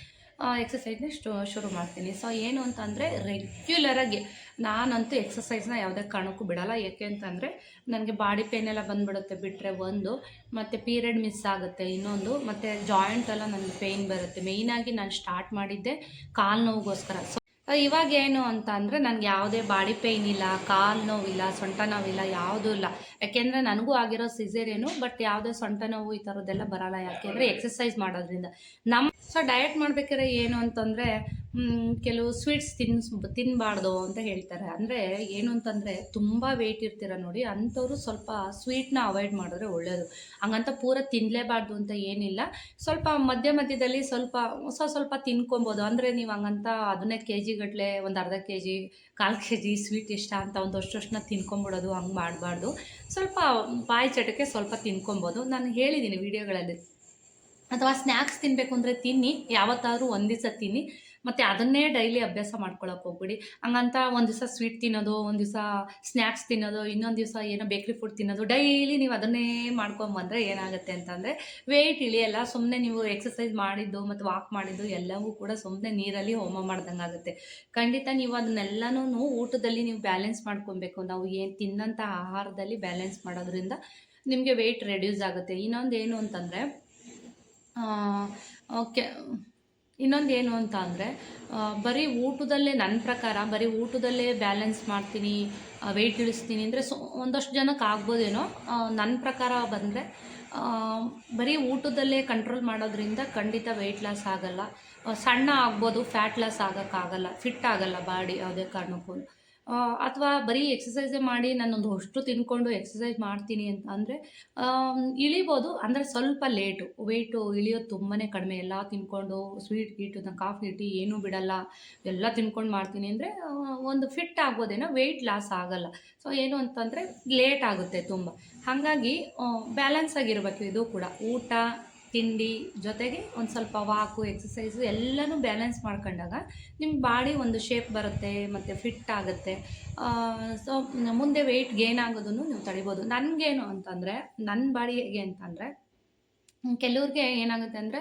ಎಕ್ಸಸೈಸ್ನ ಶು ಶುರು ಮಾಡ್ತೀನಿ. ಸೊ ಏನು ಅಂತಂದರೆ ರೆಗ್ಯುಲರಾಗಿ ನಾನಂತೂ ಎಕ್ಸಸೈಸ್ನ ಯಾವುದೇ ಕಾರಣಕ್ಕೂ ಬಿಡಲ್ಲ. ಯಾಕೆ ಅಂತಂದರೆ ನನಗೆ ಬಾಡಿ ಪೇನ್ ಎಲ್ಲ ಬಂದುಬಿಡುತ್ತೆ ಬಿಟ್ಟರೆ ಒಂದು, ಮತ್ತು ಪೀರಿಯಡ್ ಮಿಸ್ ಆಗುತ್ತೆ ಇನ್ನೊಂದು, ಮತ್ತು ಜಾಯಿಂಟ್ ಎಲ್ಲ ನನಗೆ ಪೇಯ್ನ್ ಬರುತ್ತೆ. ಮೇಯ್ನಾಗಿ ನಾನು ಸ್ಟಾರ್ಟ್ ಮಾಡಿದ್ದೆ ಕಾಲು ನೋವುಗೋಸ್ಕರ ಸೊ ಇವಾಗ ಏನು ಅಂತ ಅಂದರೆ ನನಗೆ ಯಾವುದೇ ಬಾಡಿ ಪೇಯ್ನ್ ಇಲ್ಲ, ಕಾಲು ನೋವಿಲ್ಲ, ಸೊಂಟ ನೋವಿಲ್ಲ, ಯಾವುದೂ ಇಲ್ಲ. ಯಾಕೆಂದರೆ ನನಗೂ ಆಗಿರೋ ಸಿಸೇರಿಯನು ಬಟ್ ಯಾವುದೇ ಸೊಂಟ ನೋವು ಈ ಥರದ್ದೆಲ್ಲ ಬರಲ್ಲ. ಯಾಕೆಂದರೆ ಎಕ್ಸಸೈಸ್ ಮಾಡೋದ್ರಿಂದ. ನಮ್ಮ ಸೊ ಡಯಟ್ ಮಾಡ್ಬೇಕಾದ್ರೆ ಏನು ಅಂತಂದರೆ ಕೆಲವು ಸ್ವೀಟ್ಸ್ ತಿನ್ಸ್ ತಿನ್ನಬಾರ್ದು ಅಂತ ಹೇಳ್ತಾರೆ. ಅಂದರೆ ಏನು ಅಂತಂದರೆ ತುಂಬ ವೆಯ್ಟ್ ಇರ್ತೀರ ನೋಡಿ, ಅಂಥವ್ರು ಸ್ವಲ್ಪ ಸ್ವೀಟ್ನ ಅವಾಯ್ಡ್ ಮಾಡಿದ್ರೆ ಒಳ್ಳೆಯದು ಹಂಗಂತ ಪೂರ ತಿನ್ನಲೇಬಾರ್ದು ಅಂತ ಏನಿಲ್ಲ. ಸ್ವಲ್ಪ ಮಧ್ಯ ಮಧ್ಯದಲ್ಲಿ ಸ್ವಲ್ಪ, ಹೊಸ ಸ್ವಲ್ಪ ತಿನ್ಕೊಬೋದು. ಅಂದರೆ ನೀವು ಹಂಗಂತ ಹದಿನೈದು ಕೆ ಜಿಗಟ್ಟಲೆ ಒಂದು ಅರ್ಧ ಕೆ ಜಿ ಕಾಲು ಕೆ ಜಿ ಸ್ವೀಟ್ ಇಷ್ಟ ಅಂತ ಒಂದು ಅಷ್ಟನ್ನ ತಿನ್ಕೊಂಬಿಡೋದು, ಹಂಗೆ ಮಾಡಬಾರ್ದು. ಸ್ವಲ್ಪ ಬಾಯಿ ಚಟಕ್ಕೆ ಸ್ವಲ್ಪ ತಿನ್ಕೊಬೋದು. ನಾನು ಹೇಳಿದ್ದೀನಿ ವೀಡಿಯೋಗಳಲ್ಲಿ. ಅಥವಾ ಸ್ನ್ಯಾಕ್ಸ್ ತಿನ್ನಬೇಕು ಅಂದರೆ ತಿನ್ನಿ. ಯಾವತ್ತಾದರೂ ಒಂದು ದಿವಸ ತಿನ್ನಿ. ಮತ್ತು ಅದನ್ನೇ ಡೈಲಿ ಅಭ್ಯಾಸ ಮಾಡ್ಕೊಳಕ್ಕೆ ಹೋಗ್ಬಿಡಿ. ಹಂಗಂತ ಒಂದು ದಿವಸ ಸ್ವೀಟ್ ತಿನ್ನೋದು, ಒಂದು ದಿವಸ ಸ್ನ್ಯಾಕ್ಸ್ ತಿನ್ನೋದು, ಇನ್ನೊಂದು ದಿವಸ ಏನೋ ಬೇಕ್ರಿ ಫುಡ್ ತಿನ್ನೋದು ಡೈಲಿ ನೀವು ಅದನ್ನೇ ಮಾಡ್ಕೊಂಬಂದರೆ ಏನಾಗುತ್ತೆ ಅಂತಂದರೆ ವೆಯ್ಟ್ ಇಳಿಯಲ್ಲ ಸುಮ್ಮನೆ ನೀವು ಎಕ್ಸಸೈಸ್ ಮಾಡಿದ್ದು ಮತ್ತು ವಾಕ್ ಮಾಡಿದ್ದು ಎಲ್ಲವೂ ಕೂಡ ಸುಮ್ಮನೆ ನೀರಲ್ಲಿ ಹೋಮ ಮಾಡ್ದಂಗೆ ಆಗುತ್ತೆ. ಖಂಡಿತ ನೀವು ಅದನ್ನೆಲ್ಲನೂ ಊಟದಲ್ಲಿ ನೀವು ಬ್ಯಾಲೆನ್ಸ್ ಮಾಡ್ಕೊಬೇಕು. ನಾವು ಏನು ತಿನ್ನಂತ ಆಹಾರದಲ್ಲಿ ಬ್ಯಾಲೆನ್ಸ್ ಮಾಡೋದ್ರಿಂದ ನಿಮಗೆ ವೆಯ್ಟ್ ರೆಡ್ಯೂಸ್ ಆಗುತ್ತೆ. ಇನ್ನೊಂದು ಏನು ಅಂತಂದರೆ ಓಕೆ ಇನ್ನೊಂದು ಏನು ಅಂತ ಅಂದರೆ ಬರೀ ಊಟದಲ್ಲೇ ನನ್ನ ಪ್ರಕಾರ, ಬರೀ ಊಟದಲ್ಲೇ ಬ್ಯಾಲೆನ್ಸ್ ಮಾಡ್ತೀನಿ ವೆಯ್ಟ್ ಇಳಿಸ್ತೀನಿ ಅಂದರೆ ಸೊ, ಒಂದಷ್ಟು ಜನಕ್ಕೆ ಆಗ್ಬೋದೇನೋ ನನ್ನ ಪ್ರಕಾರ ಬಂದರೆ ಬರೀ ಊಟದಲ್ಲೇ ಕಂಟ್ರೋಲ್ ಮಾಡೋದ್ರಿಂದ ಖಂಡಿತ ವೆಯ್ಟ್ ಲಾಸ್ ಆಗಲ್ಲ. ಸಣ್ಣ ಆಗ್ಬೋದು ಫ್ಯಾಟ್ ಲಾಸ್ ಆಗೋಕ್ಕಾಗಲ್ಲ ಫಿಟ್ ಆಗಲ್ಲ ಬಾಡಿ ಯಾವುದೇ ಕಾರಣಕ್ಕೂ. ಅಥವಾ ಬರೀ ಎಕ್ಸಸೈಸೇ ಮಾಡಿ ನಾನೊಂದು ಅಷ್ಟು ತಿನ್ಕೊಂಡು ಎಕ್ಸಸೈಸ್ ಮಾಡ್ತೀನಿ ಅಂತ ಅಂದರೆ ಇಳಿಬೋದು, ಅಂದರೆ ಸ್ವಲ್ಪ ಲೇಟು ವೆಯ್ಟು ಇಳಿಯೋದು ತುಂಬಾ ಕಡಿಮೆ. ಎಲ್ಲ ತಿನ್ಕೊಂಡು ಸ್ವೀಟ್ ಗೀಟು ಕಾಫಿ ಟೀ ಏನೂ ಬಿಡಲ್ಲ. ಎಲ್ಲ ತಿನ್ಕೊಂಡು ಮಾಡ್ತೀನಿ ಅಂದರೆ ಒಂದು ಫಿಟ್ ಆಗ್ಬೋದೇನೋ ವೆಯ್ಟ್ ಲಾಸ್ ಆಗಲ್ಲ. ಸೊ ಏನು ಅಂತಂದರೆ ಲೇಟ್ ಆಗುತ್ತೆ ತುಂಬ. ಹಾಗಾಗಿ ಬ್ಯಾಲೆನ್ಸ್ ಆಗಿರಬೇಕು ಇದು ಕೂಡ. ಊಟ ತಿಂಡಿ ಜೊತೆಗೆ ಒಂದು ಸ್ವಲ್ಪ ವಾಕು ಎಕ್ಸಸೈಸು ಎಲ್ಲನೂ ಬ್ಯಾಲೆನ್ಸ್ ಮಾಡ್ಕೊಂಡಾಗ ನಿಮ್ಮ ಬಾಡಿ ಒಂದು ಶೇಪ್ ಬರುತ್ತೆ, ಮತ್ತು ಫಿಟ್ ಆಗುತ್ತೆ. ಸೊ ಮುಂದೆ ವೆಯ್ಟ್ ಗೇನ್ ಆಗೋದನ್ನು ನೀವು ತಡಿಬೋದು. ನನಗೇನು ಅಂತಂದರೆ ನನ್ನ ಬಾಡಿ ಹೇಗೆ ಅಂತಂದರೆ, ಕೆಲವ್ರಿಗೆ ಏನಾಗುತ್ತೆ ಅಂದರೆ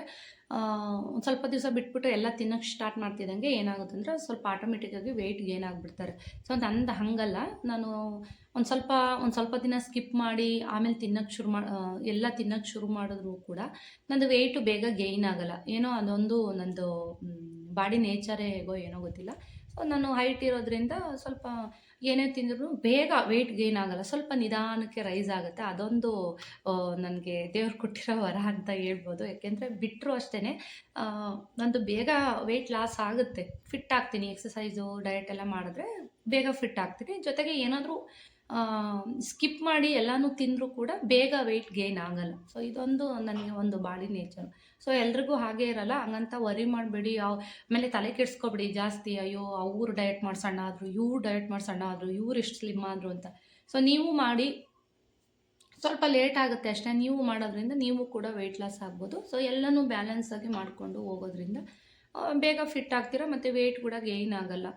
ಒಂದು ಸ್ವಲ್ಪ ದಿವಸ ಬಿಟ್ಬಿಟ್ಟು ಎಲ್ಲ ತಿನ್ನೋಕ್ಕೆ ಸ್ಟಾರ್ಟ್ ಮಾಡ್ತಿದ್ದಂಗೆ ಏನಾಗುತ್ತೆ ಅಂದರೆ, ಸ್ವಲ್ಪ ಆಟೋಮೆಟಿಕ್ಕಾಗಿ ವೆಯ್ಟ್ ಗೇನ್ ಆಗಿಬಿಡ್ತಾರೆ. ಸೊ ನಂದು ಹಾಗಲ್ಲ. ನಾನು ಒಂದು ಸ್ವಲ್ಪ ಒಂದು ಸ್ವಲ್ಪ ದಿನ ಸ್ಕಿಪ್ ಮಾಡಿ ಆಮೇಲೆ ತಿನ್ನೋಕ್ಕೆ ಶುರು ಮಾಡಿ ಎಲ್ಲ ತಿನ್ನೋಕ್ಕೆ ಶುರು ಮಾಡಿದ್ರು ಕೂಡ ನಂದು ವೆಯ್ಟು ಬೇಗ ಗೇಯ್ನ್ ಆಗಲ್ಲ. ಏನೋ ಅದೊಂದು ನಂದು ಬಾಡಿ ನೇಚರೇ ಹೇಗೋ ಏನೋ ಗೊತ್ತಿಲ್ಲ. ಸೊ ನಾನು ಹೈಟ್ ಇರೋದ್ರಿಂದ ಸ್ವಲ್ಪ ಏನೇ ತಿಂದರೂ ಬೇಗ ವೆಯ್ಟ್ ಗೇನ್ ಆಗಲ್ಲ. ಸ್ವಲ್ಪ ನಿಧಾನಕ್ಕೆ ರೈಸ್ ಆಗುತ್ತೆ. ಅದೊಂದು ನನಗೆ ದೇವ್ರು ಕೊಟ್ಟಿರೋ ವರ ಅಂತ ಹೇಳ್ಬೋದು. ಯಾಕೆಂದರೆ ಬಿಟ್ಟರು ಅಷ್ಟೇ ನಂದು ಬೇಗ ವೆಯ್ಟ್ ಲಾಸ್ ಆಗುತ್ತೆ. ಫಿಟ್ ಆಗ್ತೀನಿ. ಎಕ್ಸಸೈಸು ಡಯಟ್ ಎಲ್ಲ ಮಾಡಿದ್ರೆ ಬೇಗ ಫಿಟ್ ಆಗ್ತೀನಿ. ಜೊತೆಗೆ ಏನಾದರೂ ಸ್ಕಿಪ್ ಮಾಡಿ ಎಲ್ಲನೂ ತಿಂದರೂ ಕೂಡ ಬೇಗ ವೆಯ್ಟ್ ಗೇನ್ ಆಗಲ್ಲ. ಸೊ ಇದೊಂದು ನನಗೆ ಒಂದು ಬಾಡಿ ನೇಚರ್ ಸೊ ಎಲ್ರಿಗೂ ಹಾಗೆ ಇರಲ್ಲ, ಹಂಗಂತ ವರಿ ಮಾಡಬೇಡಿ. ಯಾವ ಆಮೇಲೆ ತಲೆ ಕೆಡಿಸ್ಕೊಬೇಡಿ ಜಾಸ್ತಿ. ಅಯ್ಯೋ, ಅವ್ರು ಡಯಟ್ ಮಾಡಿ ಸಣ್ಣ ಆದರು, ಇವ್ರು ಡಯಟ್ ಮಾಡಿ ಸಣ್ಣ ಆದರು, ಇವ್ರು ಇಷ್ಟು ಸ್ಲಿಮ್ ಆದರು ಅಂತ. ಸೊ ನೀವು ಮಾಡಿ, ಸ್ವಲ್ಪ ಲೇಟ್ ಆಗುತ್ತೆ ಅಷ್ಟೇ. ನೀವು ಮಾಡೋದ್ರಿಂದ ನೀವು ಕೂಡ ವೆಯ್ಟ್ ಲಾಸ್ ಆಗ್ಬೋದು. ಸೊ ಎಲ್ಲನೂ ಬ್ಯಾಲೆನ್ಸ್ ಆಗಿ ಮಾಡಿಕೊಂಡು ಹೋಗೋದ್ರಿಂದ ಬೇಗ ಫಿಟ್ ಆಗ್ತೀರಾ? ಮತ್ತು ವೆಯ್ಟ್ ಕೂಡ ಗೇಯ್ನ್ ಆಗಲ್ಲ.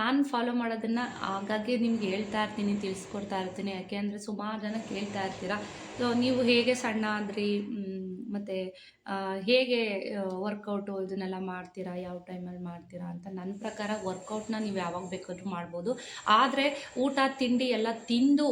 ನಾನು ಫಾಲೋ ಮಾಡೋದನ್ನು ಹಾಗಾಗಿ ನಿಮ್ಗೆ ಹೇಳ್ತಾ ಇರ್ತೀನಿ, ತಿಳಿಸ್ಕೊಡ್ತಾ ಇರ್ತೀನಿ. ಯಾಕೆ ಅಂದರೆ ಸುಮಾರು ಜನ ಕೇಳ್ತಾ ಇರ್ತೀರ? ಸೊ ನೀವು ಹೇಗೆ ಸಣ್ಣ ಆದ್ರಿ? ಮತ್ತು ಹೇಗೆ ವರ್ಕೌಟು ಇದನ್ನೆಲ್ಲ ಮಾಡ್ತೀರಾ? ಯಾವ ಟೈಮಲ್ಲಿ ಮಾಡ್ತೀರಾ ಅಂತ ನನ್ನ ಪ್ರಕಾರ ವರ್ಕೌಟ್ನ ನೀವು ಯಾವಾಗ ಬೇಕಾದರೂ ಮಾಡ್ಬೋದು. ಆದರೆ ಊಟ, ತಿಂಡಿ ಎಲ್ಲ ತಿಂದು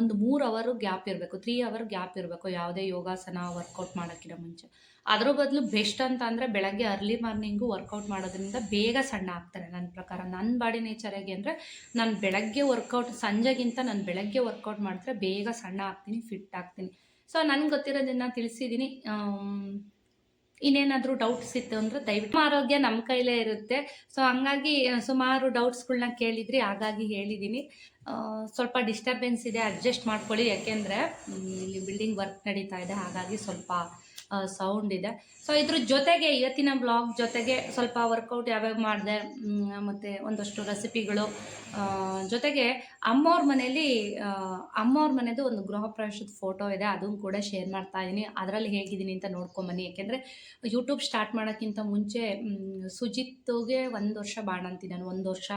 ಒಂದು ಮೂರು ಅವರು ಗ್ಯಾಪ್ ಇರಬೇಕು ತ್ರೀ ಅವರ್ ಗ್ಯಾಪ್ ಇರಬೇಕು, ಯಾವುದೇ ಯೋಗಾಸನ ವರ್ಕೌಟ್ ಮಾಡೋಕ್ಕಿಂತ ಮುಂಚೆ. ಅದ್ರ ಬದಲು ಬೆಸ್ಟ್ ಅಂತ ಅಂದರೆ ಬೆಳಗ್ಗೆ ಅರ್ಲಿ ಮಾರ್ನಿಂಗು ವರ್ಕೌಟ್ ಮಾಡೋದ್ರಿಂದ ಬೇಗ ಸಣ್ಣ ಆಗ್ತಾರೆ ನನ್ನ ಪ್ರಕಾರ. ನನ್ನ ಬಾಡಿ ನೇಚರ್ ಹೇಗೆ ಅಂದರೆ ನಾನು ಬೆಳಗ್ಗೆ ವರ್ಕೌಟ್ ಸಂಜೆಗಿಂತ ನಾನು ಬೆಳಗ್ಗೆ ವರ್ಕೌಟ್ ಮಾಡಿದ್ರೆ ಬೇಗ ಸಣ್ಣ ಆಗ್ತೀನಿ ಫಿಟ್ ಆಗ್ತೀನಿ. ಸೊ ನನಗೆ ಗೊತ್ತಿರೋದನ್ನು ತಿಳಿಸಿದ್ದೀನಿ ಇನ್ನೇನಾದರೂ ಡೌಟ್ಸ್ ಇತ್ತು ಅಂದರೆ ದಯವಿಟ್ಟು ಆರೋಗ್ಯ ನಮ್ಮ ಕೈಲೇ ಇರುತ್ತೆ. ಸೊ ಹಂಗಾಗಿ ಸುಮಾರು ಡೌಟ್ಸ್ಗಳನ್ನ ಕೇಳಿದ್ರಿ, ಹಾಗಾಗಿ ಹೇಳಿದ್ದೀನಿ ಸ್ವಲ್ಪ ಡಿಸ್ಟರ್ಬೆನ್ಸ್ ಇದೆ ಅಡ್ಜಸ್ಟ್ ಮಾಡ್ಕೊಳ್ಳಿ. ಯಾಕೆಂದರೆ ಇಲ್ಲಿ ಬಿಲ್ಡಿಂಗ್ ವರ್ಕ್ ನಡೀತಾ ಇದೆ, ಹಾಗಾಗಿ ಸ್ವಲ್ಪ ಸೌಂಡ್ ಇದೆ. ಸೊ ಇದ್ರ ಜೊತೆಗೆ ಇವತ್ತಿನ ಬ್ಲಾಗ್ ಜೊತೆಗೆ ಸ್ವಲ್ಪ ವರ್ಕೌಟ್ ಯಾವ್ಯಾವ ಮಾಡಿದೆ ಮತ್ತು ಒಂದಷ್ಟು ರೆಸಿಪಿಗಳು ಜೊತೆಗೆ ಅಮ್ಮವ್ರ ಮನೇಲಿ ಅಮ್ಮವ್ರ ಮನೆದು ಒಂದು ಗೃಹ ಪ್ರವೇಶದ ಫೋಟೋ ಇದೆ, ಅದನ್ನು ಕೂಡ ಶೇರ್ ಮಾಡ್ತಾ ಇದ್ದೀನಿ ಅದರಲ್ಲಿ ಹೇಗಿದ್ದೀನಿ ಅಂತ ನೋಡ್ಕೊಂಬನ್ನಿ. ಯಾಕೆಂದರೆ ಯೂಟ್ಯೂಬ್ ಸ್ಟಾರ್ಟ್ ಮಾಡೋಕ್ಕಿಂತ ಮುಂಚೆ ಸುಜಿತ್ಗೆ ಒಂದು ವರ್ಷ ಬಾಣಂತಿ. ನಾನು ಒಂದು ವರ್ಷ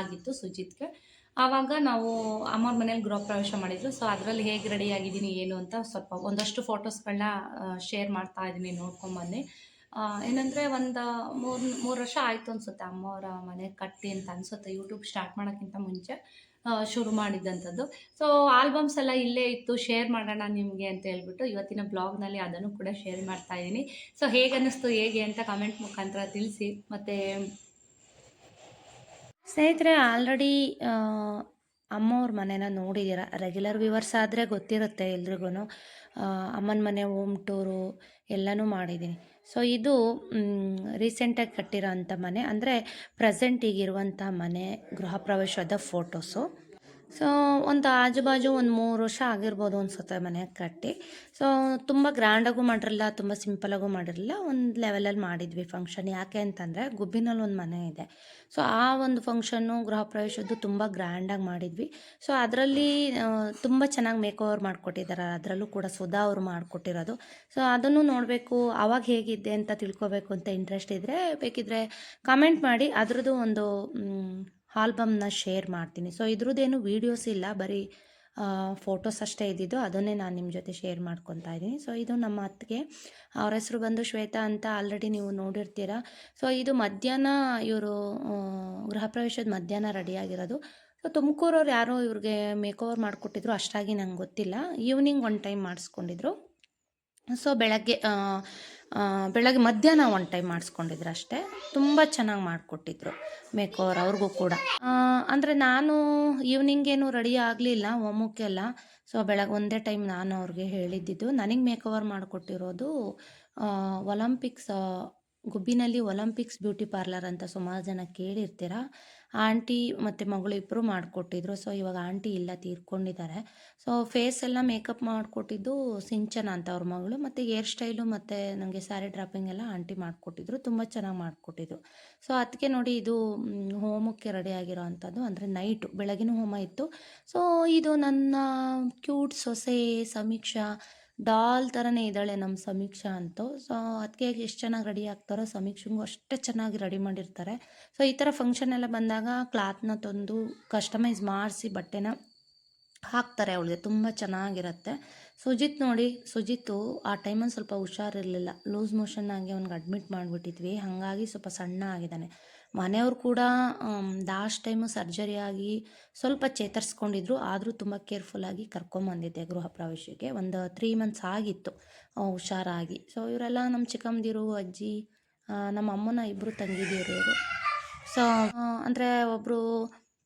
ಆಗಿತ್ತು ಸುಜಿತ್ಗೆ. ಆವಾಗ ನಾವು ಅಮ್ಮವ್ರ ಮನೇಲಿ ಗೃಹ ಪ್ರವೇಶ ಮಾಡಿದ್ರು ಸೊ ಅದರಲ್ಲಿ ಹೇಗೆ ರೆಡಿ ಆಗಿದ್ದೀನಿ, ಏನು ಅಂತ ಸ್ವಲ್ಪ ಒಂದಷ್ಟು ಫೋಟೋಸ್ಗಳನ್ನ ಶೇರ್ ಮಾಡ್ತಾ ಇದ್ದೀನಿ ನೋಡ್ಕೊಂಬನ್ನಿ ಏನಂದರೆ ಒಂದು ಮೂರು ಮೂರು ವರ್ಷ ಆಯಿತು ಅನಿಸುತ್ತೆ ಅಮ್ಮವರ ಮನೆ ಕಟ್ಟಿ ಅಂತ ಅನಿಸುತ್ತೆ. ಯೂಟ್ಯೂಬ್ ಸ್ಟಾರ್ಟ್ ಮಾಡೋಕ್ಕಿಂತ ಮುಂಚೆ ಶುರು ಮಾಡಿದ್ದಂಥದ್ದು. ಸೊ ಆಲ್ಬಮ್ಸ್ ಎಲ್ಲ ಇಲ್ಲೇ ಇತ್ತು ಶೇರ್ ಮಾಡೋಣ ನಿಮಗೆ ಅಂತ ಹೇಳ್ಬಿಟ್ಟು ಇವತ್ತಿನ ಬ್ಲಾಗ್ನಲ್ಲಿ ಅದನ್ನು ಕೂಡ ಶೇರ್ ಮಾಡ್ತಾ ಇದ್ದೀನಿ ಸೊ ಹೇಗೆ ಅನ್ನಿಸ್ತು ಹೇಗೆ ಅಂತ ಕಮೆಂಟ್ ಮುಖಾಂತರ ತಿಳಿಸಿ. ಮತ್ತು ಸ್ನೇಹಿತರೆ ಆಲ್ರೆಡಿ ಅಮ್ಮವ್ರ ಮನೇನ ನೋಡಿದ್ದೀರ ರೆಗ್ಯುಲರ್ ವ್ಯೂವರ್ಸ್ ಆದರೆ ಗೊತ್ತಿರುತ್ತೆ ಎಲ್ರಿಗೂ ಅಮ್ಮನ ಮನೆ ಹೋಮ್ ಟೂರು ಎಲ್ಲನೂ ಮಾಡಿದ್ದೀನಿ ಸೊ ಇದು ರೀಸೆಂಟಾಗಿ ಕಟ್ಟಿರೋ ಅಂಥ ಮನೆ. ಅಂದರೆ ಪ್ರೆಸೆಂಟಿಗಿರುವಂಥ ಮನೆ, ಗೃಹ ಪ್ರವೇಶದ ಫೋಟೋಸು ಸೊ ಒಂದು ಆಜು ಬಾಜು ಒಂದು ಮೂರು ವರ್ಷ ಆಗಿರ್ಬೋದು ಅನ್ಸುತ್ತೆ ಮನೆ ಕಟ್ಟಿ. ಸೊ ತುಂಬ ಗ್ರ್ಯಾಂಡಾಗೂ ಮಾಡಿರಲಿಲ್ಲ, ತುಂಬ ಸಿಂಪಲಾಗೂ ಮಾಡಿರಲಿಲ್ಲ. ಒಂದು ಲೆವೆಲಲ್ಲಿ ಮಾಡಿದ್ವಿ ಫಂಕ್ಷನ್ ಯಾಕೆ ಅಂತಂದರೆ ಗುಬ್ಬಿನಲ್ಲಿ ಒಂದು ಮನೆ ಇದೆ. ಸೊ ಆ ಒಂದು ಫಂಕ್ಷನ್ನು ಗೃಹ ಪ್ರವೇಶದ್ದು ತುಂಬ ಗ್ರ್ಯಾಂಡಾಗಿ ಮಾಡಿದ್ವಿ. ಸೊ ಅದರಲ್ಲಿ ತುಂಬ ಚೆನ್ನಾಗಿ ಮೇಕ್ ಓವರ್ ಮಾಡಿಕೊಟ್ಟಿದ್ದಾರೆ ಅದರಲ್ಲೂ ಕೂಡ ಸುಧಾ ಅವರು ಮಾಡಿಕೊಟ್ಟಿರೋದು. ಸೊ ಅದನ್ನು ನೋಡಬೇಕು ಆವಾಗ ಹೇಗಿದೆ ಅಂತ ತಿಳ್ಕೊಬೇಕು ಅಂತ ಇಂಟ್ರೆಸ್ಟ್ ಇದ್ದರೆ ಬೇಕಿದ್ರೆ ಕಮೆಂಟ್ ಮಾಡಿ. ಅದರದ್ದು ಒಂದು ಆಲ್ಬಮ್ನ ಶೇರ್ ಮಾಡ್ತೀನಿ. ಸೊ ಇದ್ರದ್ದೇನು ವೀಡಿಯೋಸ್ ಇಲ್ಲ. ಬರೀ ಫೋಟೋಸ್ ಅಷ್ಟೇ ಇದ್ದಿದ್ದು. ಅದನ್ನೇ ನಾನು ನಿಮ್ಮ ಜೊತೆ ಶೇರ್ ಮಾಡ್ಕೊತಾ ಇದ್ದೀನಿ. ಸೊ ಇದು ನಮ್ಮ ಅತ್ತಿಗೆ. ಅವ್ರ ಹೆಸರು ಬಂದು ಶ್ವೇತಾ ಅಂತ ಆಲ್ರೆಡಿ ನೀವು ನೋಡಿರ್ತೀರ. ಸೊ ಇದು ಮಧ್ಯಾಹ್ನ ಇವರು ಗೃಹ ಪ್ರವೇಶದ ಮಧ್ಯಾಹ್ನ ರೆಡಿಯಾಗಿರೋದು ಸೊ ತುಮಕೂರವ್ರು ಯಾರೋ ಇವ್ರಿಗೆ ಮೇಕ್ ಓವರ್ ಮಾಡಿಕೊಟ್ಟಿದ್ರು. ಅಷ್ಟಾಗಿ ನಂಗೆ ಗೊತ್ತಿಲ್ಲ. ಈವ್ನಿಂಗ್ ಒನ್ ಟೈಮ್ ಮಾಡಿಸ್ಕೊಂಡಿದ್ರು. ಸೊ ಬೆಳಗ್ಗೆ ಬೆಳಗ್ಗೆ ಮಧ್ಯಾಹ್ನ ಒನ್ ಟೈಮ್ ಮಾಡಿಸ್ಕೊಂಡಿದ್ರು ಅಷ್ಟೇ. ತುಂಬ ಚೆನ್ನಾಗಿ ಮಾಡಿಕೊಟ್ಟಿದ್ರು ಮೇಕೋರ್ ಅವ್ರಿಗೂ ಕೂಡ. ಅಂದರೆ ನಾನು ಈವ್ನಿಂಗ್ ಏನು ರೆಡಿ ಆಗಲಿಲ್ಲ ಒಮ್ಮುಕ್ಕೆಲ್ಲ ಸೊ ಬೆಳಗ್ಗೆ ಒಂದೇ ಟೈಮ್ ನಾನು ಅವ್ರಿಗೆ ಹೇಳಿದ್ದಿದ್ದು ನನಗೆ ಮೇಕೋವರ್ ಮಾಡಿಕೊಟ್ಟಿರೋದು ಒಲಂಪಿಕ್ಸ್ ಗುಬ್ಬಿನಲ್ಲಿ ಒಲಂಪಿಕ್ಸ್ ಬ್ಯೂಟಿ ಪಾರ್ಲರ್ ಅಂತ ಸುಮಾರು ಜನ ಕೇಳಿರ್ತೀರ? ಆಂಟಿ ಮತ್ತು ಮಗಳು ಇಬ್ಬರು ಮಾಡಿಕೊಟ್ಟಿದ್ರು. ಸೊ ಇವಾಗ ಆಂಟಿ ಇಲ್ಲ ತೀರ್ಕೊಂಡಿದ್ದಾರೆ. ಸೊ ಫೇಸ್ ಎಲ್ಲ ಮೇಕಪ್ ಮಾಡಿಕೊಟ್ಟಿದ್ದು ಸಿಂಚನ ಅಂತ ಅವ್ರ ಮಗಳು ಮತ್ತು ಹೇರ್ ಸ್ಟೈಲು ಮತ್ತು ನನಗೆ ಸ್ಯಾರಿ ಡ್ರಾಪಿಂಗ್ ಎಲ್ಲ ಆಂಟಿ ಮಾಡಿಕೊಟ್ಟಿದ್ರು. ತುಂಬ ಚೆನ್ನಾಗಿ ಮಾಡಿಕೊಟ್ಟಿದ್ರು. ಸೊ ಅದಕ್ಕೆ ನೋಡಿ ಇದು ಹೋಮಕ್ಕೆ ರೆಡಿ ಆಗಿರೋ ಅಂಥದ್ದು. ಅಂದರೆ ನೈಟು ಬೆಳಗಿನ ಹೋಮ ಇತ್ತು. ಸೊ ಇದು ನನ್ನ ಕ್ಯೂಟ್ ಸೊಸೆ ಸಮೀಕ್ಷಾ ಡಾಲ್ ಥರನೇ ಇದ್ದಾಳೆ ನಮ್ಮ ಸಮೀಕ್ಷಾ ಅಂತೂ. ಸೊ ಅದಕ್ಕೆ ಎಷ್ಟು ಚೆನ್ನಾಗಿ ರೆಡಿ ಆಗ್ತಾರೋ ಸಮೀಕ್ಷೆಗೂ ಅಷ್ಟೇ ಚೆನ್ನಾಗಿ ರೆಡಿ ಮಾಡಿರ್ತಾರೆ. ಸೊ ಈ ಥರ ಫಂಕ್ಷನ್ ಎಲ್ಲ ಬಂದಾಗ ಕ್ಲಾತ್ನ ತಂದು ಕಸ್ಟಮೈಸ್ ಮಾಡಿಸಿ ಬಟ್ಟೆನ ಹಾಕ್ತಾರೆ ಅವಳಿಗೆ. ತುಂಬ ಚೆನ್ನಾಗಿರುತ್ತೆ. ಸುಜಿತ್ ನೋಡಿ ಸುಜಿತ್ತು ಆ ಟೈಮಲ್ಲಿ ಸ್ವಲ್ಪ ಹುಷಾರಿರಲಿಲ್ಲ ಲೂಸ್ ಮೋಷನ್ ಆಗಿ ಅವ್ನಿಗೆ ಅಡ್ಮಿಟ್ ಮಾಡಿಬಿಟ್ಟಿದ್ವಿ. ಹಾಗಾಗಿ ಸ್ವಲ್ಪ ಸಣ್ಣ ಆಗಿದ್ದಾನೆ. ಮನೆಯವ್ರು ಕೂಡ ಲಾಸ್ಟ್ ಟೈಮು ಸರ್ಜರಿ ಆಗಿ ಸ್ವಲ್ಪ ಚೇತರಿಸ್ಕೊಂಡಿದ್ರು. ಆದರೂ ತುಂಬ ಕೇರ್ಫುಲ್ಲಾಗಿ ಕರ್ಕೊಂಬಂದಿದ್ದೆ ಗೃಹ ಪ್ರವೇಶಕ್ಕೆ. ಒಂದು ತ್ರೀ ಮಂತ್ಸ್ ಆಗಿತ್ತು ಹುಷಾರಾಗಿ. ಸೊ, ಇವರೆಲ್ಲ ನಮ್ಮ ಚಿಕ್ಕಮ್ಮದಿರು, ಅಜ್ಜಿ ನಮ್ಮ ಅಮ್ಮನ ಇಬ್ಬರು ತಂಗಿದಿರು ಇವರು. ಸೊ ಅಂದರೆ ಒಬ್ಬರು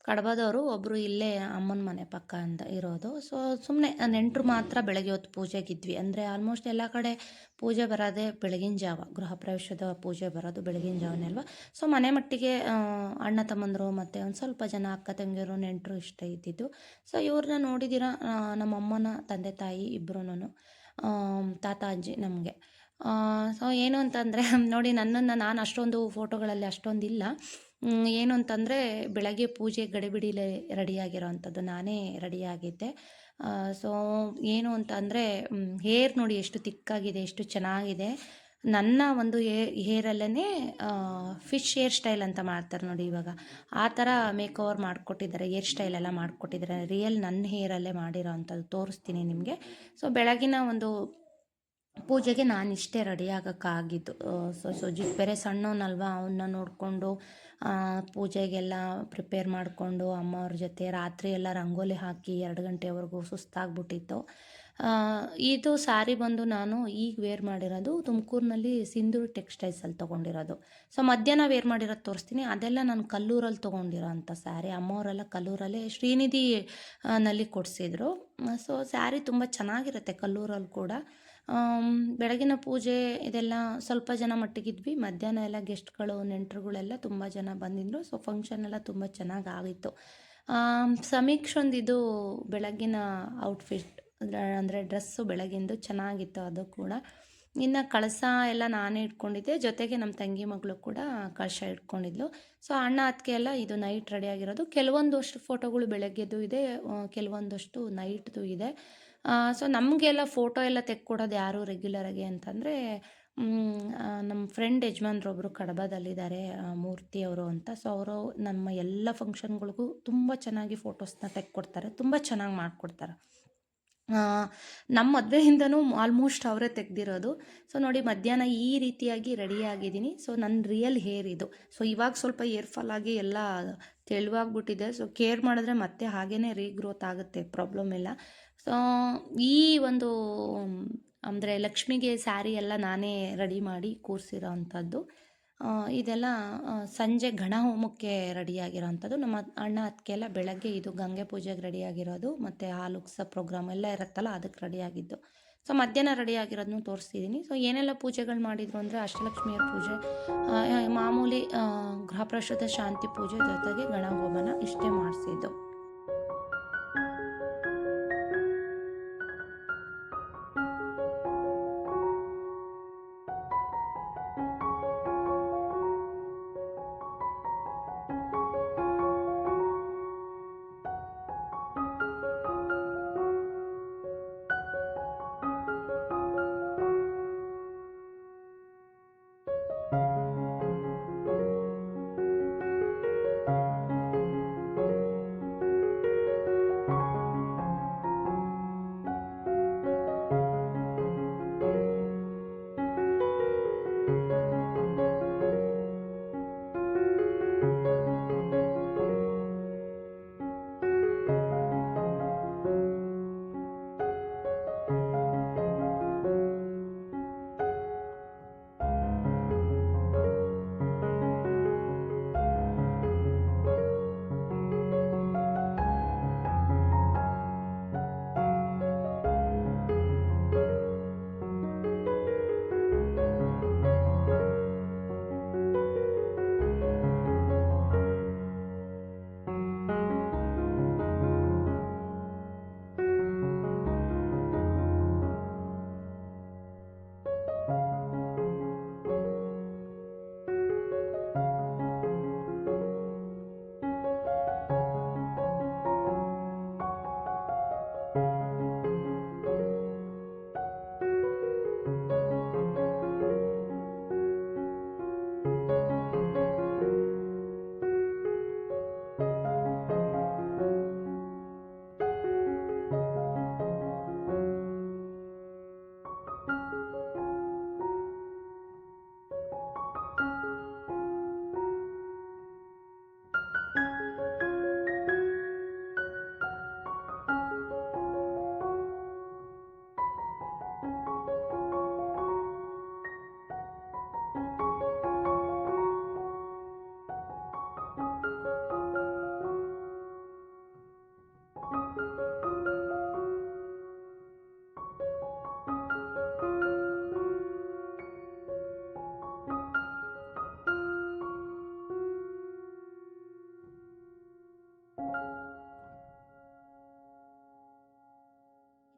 ಕಡಬದವರು ಒಬ್ಬರು ಇಲ್ಲೇ ಅಮ್ಮನ ಮನೆ ಪಕ್ಕ ಅಂತ ಇರೋದು. ಸೊ ಸುಮ್ಮನೆ ನೆಂಟರು ಮಾತ್ರ ಬೆಳಗ್ಗೆ ಹೊತ್ತು ಪೂಜೆಗಿದ್ವಿ. ಅಂದರೆ ಆಲ್ಮೋಸ್ಟ್ ಎಲ್ಲ ಕಡೆ ಪೂಜೆ ಬರೋದೇ ಬೆಳಗಿನ ಜಾವ. ಗೃಹ ಪ್ರವೇಶದ ಪೂಜೆ ಬರೋದು ಬೆಳಗಿನ ಜಾವನೇ ಅಲ್ವಾ? ಸೊ ಮನೆ ಮಟ್ಟಿಗೆ ಅಣ್ಣ ತಮ್ಮಂದರು ಮತ್ತು ಒಂದು ಸ್ವಲ್ಪ ಜನ ಅಕ್ಕ ತಂಗಿಯರು ನೆಂಟರು ಇಷ್ಟ ಇದ್ದಿದ್ದು. ಸೊ ಇವ್ರನ್ನ ನಮ್ಮಮ್ಮನ ನಮ್ಮ ಅಮ್ಮನ ತಂದೆ ತಾಯಿ ಇಬ್ಬರೂ ತಾತ ಅಜ್ಜಿ ನಮಗೆ. ಸೊ ಏನು ಅಂತಂದರೆ ನೋಡಿ ನನ್ನನ್ನು ನಾನು ಅಷ್ಟೊಂದು ಫೋಟೋಗಳಲ್ಲಿ ಅಷ್ಟೊಂದಿಲ್ಲ. ಮ್, ಏನು ಅಂತಂದರೆ ಬೆಳಗ್ಗೆ ಪೂಜೆ ಗಡಿಬಿಡಿಲೇ ರೆಡಿಯಾಗಿರೋ ಅಂಥದ್ದು ನಾನೇ ರೆಡಿಯಾಗಿದ್ದೆ. ಸೊ ಏನು ಅಂತಂದರೆ ಹೇರ್ ನೋಡಿ ಎಷ್ಟು ತಿಕ್ಕಾಗಿದೆ, ಎಷ್ಟು ಚೆನ್ನಾಗಿದೆ. ನನ್ನ ಒಂದು ಹೇರಲ್ಲೇ ಫಿಶ್ ಹೇರ್ ಸ್ಟೈಲ್ ಅಂತ ಮಾಡ್ತಾರೆ ನೋಡಿ ಇವಾಗ. ಆ ಥರ ಮೇಕ್ ಓವರ್ ಮಾಡಿಕೊಟ್ಟಿದ್ದಾರೆ ಹೇರ್ ಸ್ಟೈಲ್ ಎಲ್ಲ ಮಾಡಿಕೊಟ್ಟಿದ್ದಾರೆ. ರಿಯಲ್ ನನ್ನ ಹೇರಲ್ಲೇ ಮಾಡಿರೋ ಅಂಥದ್ದು ತೋರಿಸ್ತೀನಿ ನಿಮಗೆ. ಸೊ ಬೆಳಗಿನ ಒಂದು ಪೂಜೆಗೆ ನಾನು ಇಷ್ಟೇ ರೆಡಿ ಆಗೋಕ್ಕಾಗಿದ್ದು. ಸೊ ಸುಜಿತ್ ಬೇರೆ ಸಣ್ಣವನಲ್ವಾ ಅವನ್ನ ನೋಡಿಕೊಂಡು ಪೂಜೆಗೆಲ್ಲ ಪ್ರಿಪೇರ್ ಮಾಡಿಕೊಂಡು ಅಮ್ಮವ್ರ ಜೊತೆ ರಾತ್ರಿ ಎಲ್ಲ ರಂಗೋಲಿ ಹಾಕಿ ಎರಡು ಗಂಟೆವರೆಗೂ ಸುಸ್ತಾಗ್ಬಿಟ್ಟಿತ್ತು. ಇದು ಸ್ಯಾರಿ ಬಂದು ನಾನು ಈಗ ವೇರ್ ಮಾಡಿರೋದು ತುಮಕೂರಿನಲ್ಲಿ ಸಿಂಧೂರು ಟೆಕ್ಸ್ಟೈಲ್ಸಲ್ಲಿ ತೊಗೊಂಡಿರೋದು. ಸೊ ಮಧ್ಯಾಹ್ನ ವೇರ್ ಮಾಡಿರೋದು ತೋರಿಸ್ತೀನಿ. ಅದೆಲ್ಲ ನಾನು ಕಲ್ಲೂರಲ್ಲಿ ತೊಗೊಂಡಿರೋ ಅಂಥ ಸ್ಯಾರಿ ಅಮ್ಮವರೆಲ್ಲ ಕಲ್ಲೂರಲ್ಲೇ ಶ್ರೀನಿಧಿ ನಲ್ಲಿ ಕೊಡಿಸಿದ್ರು. ಸೊ ಸ್ಯಾರಿ ತುಂಬ ಚೆನ್ನಾಗಿರುತ್ತೆ ಕಲ್ಲೂರಲ್ಲಿ ಕೂಡ. ಬೆಳಗಿನ ಪೂಜೆ ಇದೆಲ್ಲ ಸ್ವಲ್ಪ ಜನ ಮಟ್ಟಿಗಿದ್ವಿ. ಮಧ್ಯಾಹ್ನ ಎಲ್ಲ ಗೆಸ್ಟ್ಗಳು, ನೆಂಟರುಗಳೆಲ್ಲ ತುಂಬ ಜನ ಬಂದಿದ್ರು. ಸೊ ಫಂಕ್ಷನ್ ಎಲ್ಲ ತುಂಬ ಚೆನ್ನಾಗಿ ಆಗಿತ್ತು ಸಮೀಕ್ಷೊಂದಿದು ಬೆಳಗಿನ ಔಟ್ಫಿಟ್ ಅಂದರೆ ಡ್ರೆಸ್ಸು ಬೆಳಗಿಂದು ಚೆನ್ನಾಗಿತ್ತು ಅದು ಕೂಡ. ಇನ್ನು ಕಳಸ ಎಲ್ಲ ನಾನೇ ಇಟ್ಕೊಂಡಿದ್ದೆ. ಜೊತೆಗೆ ನಮ್ಮ ತಂಗಿ ಮಗಳು ಕೂಡ ಕಳಶ ಇಟ್ಕೊಂಡಿದ್ಲು. ಸೊ ಅಣ್ಣ ಅದಕ್ಕೆ ಎಲ್ಲ ಇದು ನೈಟ್ ರೆಡಿ ಆಗಿರೋದು. ಕೆಲವೊಂದಷ್ಟು ಫೋಟೋಗಳು ಬೆಳಗ್ಗೆದು ಇದೆ ಕೆಲವೊಂದಷ್ಟು ನೈಟ್ದು ಇದೆ. ಸೊ ನಮಗೆಲ್ಲ ಫೋಟೋ ಎಲ್ಲ ತೆಕ್ಕೊಡೋದು ಯಾರು ರೆಗ್ಯುಲರಾಗಿ ಅಂತಂದರೆ ನಮ್ಮ ಫ್ರೆಂಡ್ ಯಜಮಾನ್ರೊಬ್ಬರು ಕಡಬದಲ್ಲಿದ್ದಾರೆ ಮೂರ್ತಿಯವರು ಅಂತ. ಸೊ ಅವರು ನಮ್ಮ ಎಲ್ಲ ಫಂಕ್ಷನ್ಗಳಿಗೂ ತುಂಬ ಚೆನ್ನಾಗಿ ಫೋಟೋಸ್ನ ತೆಕ್ಕೊಡ್ತಾರೆ, ತುಂಬ ಚೆನ್ನಾಗಿ ಮಾಡಿಕೊಡ್ತಾರೆ. ನಮ್ಮ ಮದುವೆಯಿಂದನೂ ಆಲ್ಮೋಸ್ಟ್ ಅವರೇ ತೆಗೆದಿರೋದು. ಸೊ ನೋಡಿ, ಮಧ್ಯಾಹ್ನ ಈ ರೀತಿಯಾಗಿ ರೆಡಿ ಆಗಿದ್ದೀನಿ. ಸೊ ನನ್ನ ರಿಯಲ್ ಹೇರ್ ಇದು. ಸೊ ಇವಾಗ ಸ್ವಲ್ಪ ಏರ್ಫಾಲ್ ಆಗಿ ಎಲ್ಲ ತೆಳುವಾಗ್ಬಿಟ್ಟಿದೆ. ಸೊ ಕೇರ್ ಮಾಡಿದ್ರೆ ಮತ್ತೆ ಹಾಗೇ ರೀಗ್ರೋತ್ ಆಗುತ್ತೆ ಪ್ರಾಬ್ಲಮ್ ಇಲ್ಲ. ಸೊ ಈ ಒಂದು ಅಂದರೆ ಲಕ್ಷ್ಮಿಗೆ ಸ್ಯಾರಿ ಎಲ್ಲ ನಾನೇ ರೆಡಿ ಮಾಡಿ ಕೂರಿಸಿರೋ ಅಂಥದ್ದು. ಇದೆಲ್ಲ ಸಂಜೆ ಗಣ ಹೋಮಕ್ಕೆ ರೆಡಿಯಾಗಿರೋವಂಥದ್ದು ನಮ್ಮ ಅಣ್ಣ ಅದಕ್ಕೆಲ್ಲ ಬೆಳಗ್ಗೆ ಇದು ಗಂಗೆ ಪೂಜೆಗೆ ರೆಡಿಯಾಗಿರೋದು ಮತ್ತು ಹಾಲು ಉಕ್ಸ ಪ್ರೋಗ್ರಾಮ್ ಎಲ್ಲ ಇರುತ್ತಲ್ಲ, ಅದಕ್ಕೆ ರೆಡಿಯಾಗಿದ್ದು ಸೊ ಮಧ್ಯಾಹ್ನ ರೆಡಿಯಾಗಿರೋದನ್ನು ತೋರಿಸ್ತಿದ್ದೀನಿ ಸೊ ಏನೆಲ್ಲ ಪೂಜೆಗಳು ಮಾಡಿದ್ರು ಅಂದರೆ ಅಷ್ಟಲಕ್ಷ್ಮಿಯ ಪೂಜೆ ಮಾಮೂಲಿ ಗೃಹ ಶಾಂತಿ ಪೂಜೆ ಜೊತೆಗೆ ಗಣ ಹೋಮನ ಇಷ್ಟೇ ಮಾಡಿಸಿದ್ದು.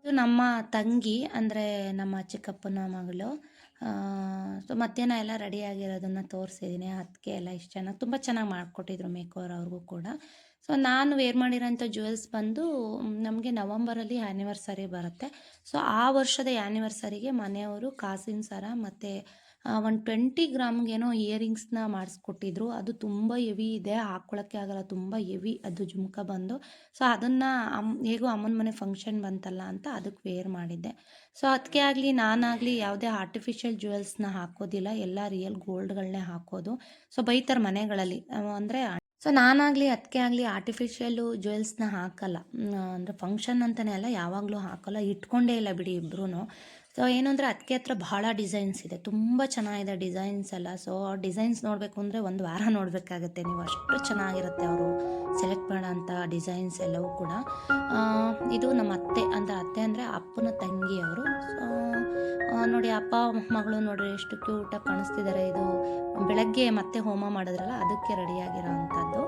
ಇದು ನಮ್ಮ ತಂಗಿ, ಅಂದರೆ ನಮ್ಮ ಚಿಕ್ಕಪ್ಪನ ಮಗಳು. ಸೊ ಮಧ್ಯಾಹ್ನ ಎಲ್ಲ ರೆಡಿಯಾಗಿರೋದನ್ನು ತೋರಿಸಿದ್ದೀನಿ ಅದಕ್ಕೆ ಎಲ್ಲ ಇಷ್ಟು ಚೆನ್ನಾಗಿ ತುಂಬ ಚೆನ್ನಾಗಿ ಮಾಡಿಕೊಟ್ಟಿದ್ರು ಮೇಕೋರ್ ಅವ್ರಿಗೂ ಕೂಡ. ಸೊ ನಾನು ವೇರ್ ಮಾಡಿರೋಂಥ ಜ್ಯುವೆಲ್ಸ್ ಬಂದು ನಮಗೆ ನವಂಬರಲ್ಲಿ ಆ್ಯನಿವರ್ಸರಿ ಬರುತ್ತೆ. ಸೊ ಆ ವರ್ಷದ ಆ್ಯನಿವರ್ಸರಿಗೆ ಮನೆಯವರು, ಕಾಸಿನ ಸರ ಮತ್ತು ಒಂದು ಟ್ವೆಂಟಿ ಗ್ರಾಮ್ಗೇನೋ ಇಯರಿಂಗ್ಸ್ನ ಮಾಡಿಸ್ಕೊಟ್ಟಿದ್ರು. ಅದು ತುಂಬ ಹೆವಿ ಇದೆ. ಹಾಕ್ಕೊಳ್ಳೋಕ್ಕೆ ಆಗಲ್ಲ. ತುಂಬ ಹೆವಿ ಅದು ಜುಮ್ಕ ಬಂದು. ಸೊ ಅದನ್ನು ಅಮ್, ಹೇಗೋ ಅಮ್ಮನ ಮನೆ ಫಂಕ್ಷನ್ ಬಂತಲ್ಲ ಅಂತ ಅದಕ್ಕೆ ವೇರ್ ಮಾಡಿದ್ದೆ. ಸೊ ಅದಕ್ಕೆ ಆಗಲಿ, ನಾನಾಗಲಿ ಯಾವುದೇ ಆರ್ಟಿಫಿಷಿಯಲ್ ಜ್ಯುವೆಲ್ಸ್ನ ಹಾಕೋದಿಲ್ಲ. ಎಲ್ಲ ರಿಯಲ್ ಗೋಲ್ಡ್ಗಳನ್ನೇ ಹಾಕೋದು. ಸೊ ಬೈತಾರೆ ಮನೆಗಳಲ್ಲಿ. ಅಂದರೆ ಸೊ ನಾನಾಗಲಿ ಅದಕ್ಕೆ ಆಗಲಿ ಆರ್ಟಿಫಿಷಿಯಲ್ಲು ಜ್ಯುವೆಲ್ಸ್ನ ಹಾಕಲ್ಲ. ಅಂದರೆ ಫಂಕ್ಷನ್ ಅಂತಲೇ ಅಲ್ಲ. ಯಾವಾಗಲೂ ಹಾಕಲ್ಲ. ಇಟ್ಕೊಂಡೇ ಇಲ್ಲ ಬಿಡಿ ಇಬ್ಬರೂ ಸೊ ಏನು ಅಂದರೆ ಅದಕ್ಕೆ ಹತ್ರ ಬಹಳ ಡಿಸೈನ್ಸ್ ಇದೆ. ತುಂಬ ಚೆನ್ನಾಗಿದೆ ಡಿಸೈನ್ಸ್ ಎಲ್ಲ. ಸೊ ಡಿಸೈನ್ಸ್ ನೋಡಬೇಕು ಅಂದರೆ ಒಂದು ವಾರ ನೋಡಬೇಕಾಗತ್ತೆ. ನೀವು ಅಷ್ಟು ಚೆನ್ನಾಗಿರುತ್ತೆ ಅವರು. ಸೆಲೆಕ್ಟ್ ಮಾಡೋಂಥ ಡಿಸೈನ್ಸ್ ಎಲ್ಲವೂ ಕೂಡ. ಇದು ನಮ್ಮ ಅತ್ತೆ, ಅಂದರೆ ಅತ್ತೆ ಅಂದರೆ ಅಪ್ಪನ ತಂಗಿಯವರು ಸೊ ನೋಡಿ ಅಪ್ಪ, ಮಗಳು ನೋಡ್ರಿ ಎಷ್ಟು ಕ್ಯೂಟಾಗಿ ಕಾಣಿಸ್ತಿದ್ದಾರೆ ಇದು ಬೆಳಗ್ಗೆ ಮತ್ತೆ ಹೋಮ ಮಾಡಿದ್ರಲ್ಲ, ಅದಕ್ಕೆ ರೆಡಿಯಾಗಿರೋ ಅಂಥದ್ದು.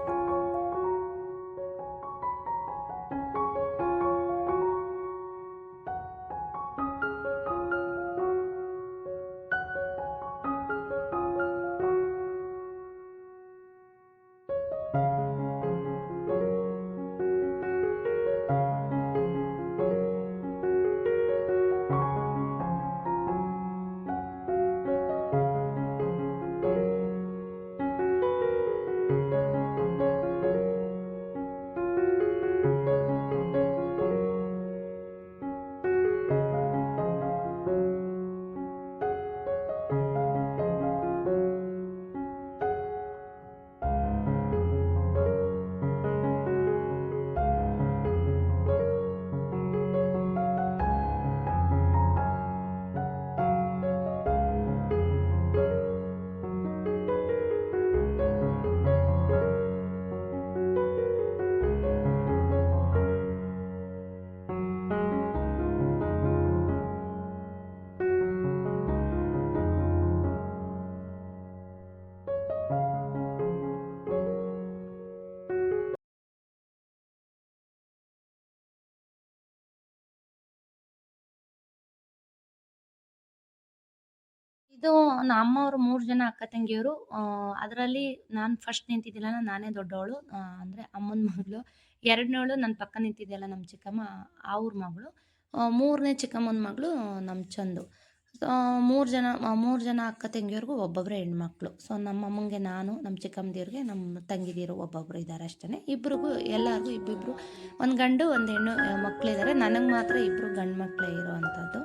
ಇದು ನಮ್ಮವರು ಮೂರು ಜನ ಅಕ್ಕ ತಂಗಿಯರು ಅದರಲ್ಲಿ ನಾನು ಫಸ್ಟ್ ನಿಂತಿದ್ದಿಲ್ಲ, ನಾನೇ ದೊಡ್ಡವಳು. ಅಂದರೆ ಅಮ್ಮನ ಮಗಳು. ಎರಡನೇವಳು ನನ್ನ ಪಕ್ಕ ನಿಂತಿದ್ದೆಲ್ಲ ನಮ್ಮ ಚಿಕ್ಕಮ್ಮ, ಅವ್ರ ಮಗಳು. ಮೂರನೇ ಚಿಕ್ಕಮ್ಮನ ಮಗಳು ನಮ್ಮ ಚಂದು. ಮೂರು ಜನ ಮೂರು ಜನ ಅಕ್ಕ ತಂಗಿಯವ್ರಿಗೂ ಒಬ್ಬೊಬ್ಬರೇ ಹೆಣ್ಮಕ್ಳು. ಸೊ ನಮ್ಮ ಅಮ್ಮಂಗೆ ನಾನು ನಮ್ಮ ಚಿಕ್ಕಮ್ಮದಿಯವ್ರಿಗೆ ನಮ್ಮ ತಂಗಿದಿರು ಒಬ್ಬೊಬ್ಬರು ಇದ್ದಾರೆ ಅಷ್ಟೇ ಇಬ್ಬರಿಗೂ ಎಲ್ಲರಿಗೂ ಇಬ್ಬಿಬ್ಬರು ಒಂದು ಗಂಡು, ಒಂದು ಹೆಣ್ಣು ಮಕ್ಕಳಿದ್ದಾರೆ ನನಗೆ ಮಾತ್ರ ಇಬ್ಬರು ಗಂಡು ಮಕ್ಕಳೇ ಇರೋವಂಥದ್ದು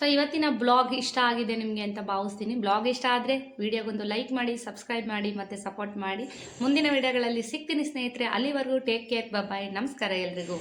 ಸೊ ಇವತ್ತಿನ ಬ್ಲಾಗ್ ಇಷ್ಟ ಆಗಿದೆ ನಿಮಗೆ ಅಂತ ಭಾವಿಸ್ತೀನಿ. ಬ್ಲಾಗ್ ಇಷ್ಟ ಆದರೆ ವಿಡಿಯೋಗೊಂದು ಲೈಕ್ ಮಾಡಿ ಸಬ್ಸ್ಕ್ರೈಬ್ ಮಾಡಿ ಮತ್ತು ಸಪೋರ್ಟ್ ಮಾಡಿ. ಮುಂದಿನ ವಿಡಿಯೋಗಳಲ್ಲಿ ಸಿಗ್ತೀನಿ ಸ್ನೇಹಿತರೆ. ಅಲ್ಲಿವರೆಗೂ ಟೇಕ್ ಕೇರ್ ಬಾಯ್ ನಮಸ್ಕಾರ ಎಲ್ರಿಗೂ.